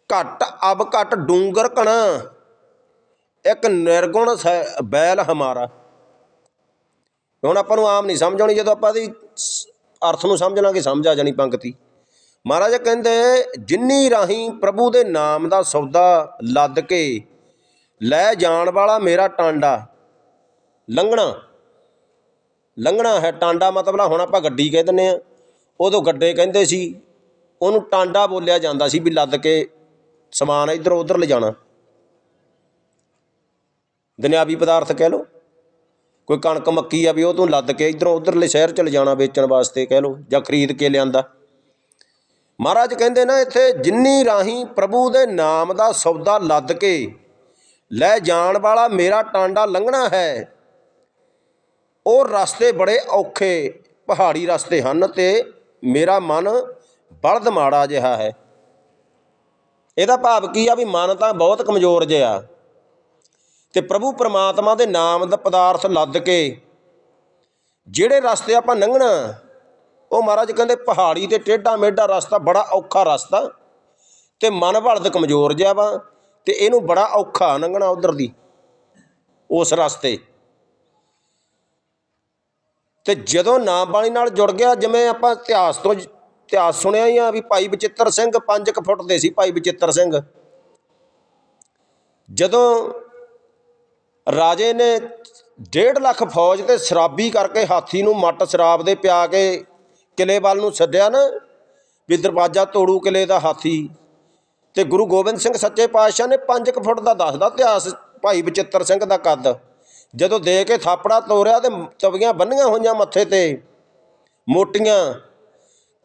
ਘਟ, ਅਬ ਘਟ ਡੂੰਗਰ ਕਣਾ ਇੱਕ ਨਿਰਗੁਣ ਸੈ- ਬੈਲ ਹਮਾਰਾ। ਹੁਣ ਆਪਾਂ ਨੂੰ ਆਮ ਨਹੀਂ ਸਮਝ ਆਉਣੀ, ਜਦੋਂ ਆਪਾਂ ਦੀ ਅਰਥ ਨੂੰ ਸਮਝ ਲਾਂਗੇ, ਸਮਝ ਆ ਜਾਣੀ ਪੰਕਤੀ। ਮਹਾਰਾਜ ਕਹਿੰਦੇ, ਜਿੰਨੀ ਰਾਹੀਂ ਪ੍ਰਭੂ ਦੇ ਨਾਮ ਦਾ ਸੌਦਾ ਲੱਦ ਕੇ ਲੈ ਜਾਣ ਵਾਲਾ ਮੇਰਾ ਟਾਂਡਾ, ਲੰਘਣਾ ਲੰਘਣਾ ਹੈ ਟਾਂਡਾ, ਮਤਲਬ ਹੁਣ ਆਪਾਂ ਗੱਡੀ ਕਹਿ ਦਿੰਦੇ ਆ ਉਦੋਂ ਗੱਡੇ ਕਹਿੰਦੇ ਸੀ, ਉਹਨੂੰ ਟਾਂਡਾ ਬੋਲਿਆ ਜਾਂਦਾ ਸੀ ਵੀ ਲੱਦ ਕੇ ਸਮਾਨ ਇੱਧਰ ਉੱਧਰ ਲਿਜਾਣਾ ਦੁਨਿਆਵੀ ਪਦਾਰਥ ਕਹਿ ਲਓ। ਕੋਈ ਕਣਕ ਮੱਕੀ ਆ ਵੀ ਉਹ ਤੂੰ ਲੱਦ ਕੇ ਇੱਧਰੋਂ ਉੱਧਰਲੇ ਸ਼ਹਿਰ ਚ ਲਿਜਾਣਾ ਵੇਚਣ ਵਾਸਤੇ ਕਹਿ ਲਓ, ਜਾਂ ਖਰੀਦ ਕੇ ਲਿਆਂਦਾ। ਮਹਾਰਾਜ ਕਹਿੰਦੇ ਨਾ ਇੱਥੇ ਜਿੰਨੀ ਰਾਹੀਂ ਪ੍ਰਭੂ ਦੇ ਨਾਮ ਦਾ ਸੌਦਾ ਲੱਦ ਕੇ ਲੈ ਜਾਣ ਵਾਲਾ ਮੇਰਾ ਟਾਂਡਾ ਲੰਘਣਾ ਹੈ, ਉਹ ਰਸਤੇ ਬੜੇ ਔਖੇ, ਪਹਾੜੀ ਰਸਤੇ ਹਨ ਤੇ ਮੇਰਾ ਮਨ ਬਲਦ ਮਾੜਾ ਜਿਹਾ ਹੈ। ਇਹਦਾ ਭਾਵ ਕੀ ਆ ਵੀ ਮਨ ਤਾਂ ਬਹੁਤ ਕਮਜ਼ੋਰ ਜਿਹਾ। ਤੇ ਪ੍ਰਭੂ ਪਰਮਾਤਮਾ ਦੇ ਨਾਮ ਦਾ ਪਦਾਰਥ ਲੱਦ ਕੇ ਜਿਹੜੇ ਰਸਤੇ ਆਪਾਂ ਲੰਘਣਾ ਉਹ ਮਹਾਰਾਜ ਕਹਿੰਦੇ ਪਹਾੜੀ ਤੇ ਟੇਢਾ ਮੇਢਾ ਰਸਤਾ ਬੜਾ ਔਖਾ ਰਸਤਾ, ਤੇ ਮਨ ਬਲਦ ਕਮਜ਼ੋਰ ਜਿਹਾ ਵਾ, ਤੇ ਇਹਨੂੰ ਬੜਾ ਔਖਾ ਲੰਘਣਾ ਉਧਰ ਦੀ, ਉਸ ਰਸਤੇ। ਤੇ ਜਦੋਂ ਨਾਮ ਬਾਣੀ ਨਾਲ ਜੁੜ ਗਿਆ, ਜਿਵੇਂ ਆਪਾਂ ਇਤਿਹਾਸ ਤੋਂ ਇਤਿਹਾਸ ਸੁਣਿਆ ਹੀ ਆ ਵੀ ਭਾਈ ਬਚਿੱਤਰ ਸਿੰਘ 5 ਫੁੱਟ ਦੇ ਸੀ ਭਾਈ ਬਚਿੱਤਰ ਸਿੰਘ। ਜਦੋਂ ਰਾਜੇ ਨੇ 1.5 ਲੱਖ ਫੌਜ ਤੇ ਸ਼ਰਾਬੀ ਕਰਕੇ ਹਾਥੀ ਨੂੰ ਮੱਟ ਸ਼ਰਾਬ ਦੇ ਪਿਆ ਕੇ ਕਿਲੇ ਵੱਲ ਨੂੰ ਛੱਡਿਆ ਨਾ, ਵੀ ਦਰਵਾਜ਼ਾ ਤੋੜੂ ਕਿਲੇ ਦਾ ਹਾਥੀ। ਤੇ ਗੁਰੂ ਗੋਬਿੰਦ ਸਿੰਘ ਸੱਚੇ ਪਾਤਸ਼ਾਹ ਨੇ 5 ਫੁੱਟ ਦਾ ਦੱਸਦਾ ਇਤਿਹਾਸ ਭਾਈ ਬਚਿੱਤਰ ਸਿੰਘ ਦਾ ਕੱਦ, ਜਦੋਂ ਦੇ ਕੇ ਥਾਪੜਾ ਤੋਰਿਆ ਤੇ ਤਵੀਆਂ ਬੰਨੀਆਂ ਹੋਈਆਂ ਮੱਥੇ ਤੇ, ਮੋਟੀਆਂ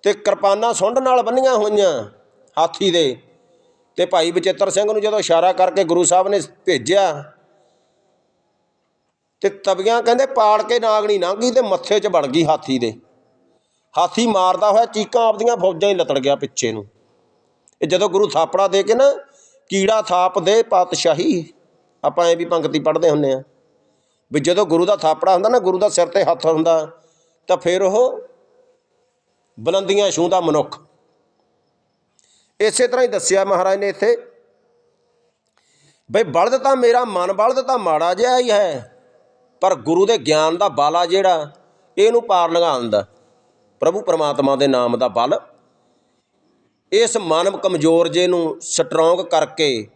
ਤੇ ਕਿਰਪਾਨਾਂ ਸੁੰਡ ਨਾਲ ਬੰਨੀਆਂ ਹੋਈਆਂ ਹਾਥੀ ਦੇ। ਤੇ ਭਾਈ ਬਚਿੱਤਰ ਸਿੰਘ ਨੂੰ ਜਦੋਂ ਇਸ਼ਾਰਾ ਕਰਕੇ ਗੁਰੂ ਸਾਹਿਬ ਨੇ ਭੇਜਿਆ ਤੇ ਤਵੀਆਂ ਕਹਿੰਦੇ ਪਾੜ ਕੇ ਨਾਗਣੀ ਲੰਘ ਗਈ ਤੇ ਮੱਥੇ 'ਚ ਵੜ ਗਈ ਹਾਥੀ ਦੇ। ਹਾਥੀ ਮਾਰਦਾ ਹੋਇਆ ਚੀਕਾਂ ਆਪਦੀਆਂ ਫੌਜਾਂ ਹੀ ਲਤੜ ਗਿਆ ਪਿੱਛੇ ਨੂੰ। ਇਹ ਜਦੋਂ ਗੁਰੂ ਥਾਪੜਾ ਦੇ ਕੇ ਨਾ ਕੀੜਾ ਥਾਪ ਦੇ ਪਾਤਸ਼ਾਹੀ, ਆਪਾਂ ਇਹ ਵੀ ਪੰਕਤੀ ਪੜ੍ਹਦੇ ਹੁੰਨੇ ਆ ਵੀ ਜਦੋਂ ਗੁਰੂ ਦਾ ਥਾਪੜਾ ਹੁੰਦਾ ਨਾ, ਗੁਰੂ ਦਾ ਸਿਰ ਤੇ ਹੱਥ ਹੁੰਦਾ, ਤਾਂ ਫਿਰ ਉਹ ਬੁਲੰਦੀਆਂ ਛੂੰਹਦਾ ਮਨੁੱਖ। ਇਸੇ ਤਰ੍ਹਾਂ ਹੀ ਦੱਸਿਆ ਮਹਾਰਾਜ ਨੇ ਇੱਥੇ, ਬਈ ਬਲਦ ਤਾਂ ਮੇਰਾ ਮਨ, ਬਲਦ ਤਾਂ ਮਾੜਾ ਜਿਹਾ ਹੀ ਹੈ। ਪਰ ਗੁਰੂ ਦੇ ਗਿਆਨ ਦਾ ਬਾਲਾ ਜਿਹੜਾ, ਇਹਨੂੰ ਪਾਰ ਲੰਘਾ ਦਿੰਦਾ। ਪ੍ਰਭੂ ਪਰਮਾਤਮਾ ਦੇ ਨਾਮ ਦਾ ਬਲ। ਇਸ ਮਾਨਵ ਕਮਜ਼ੋਰ ਜੇ ਨੂੰ ਸਟਰੋਂਗ ਕਰਕੇ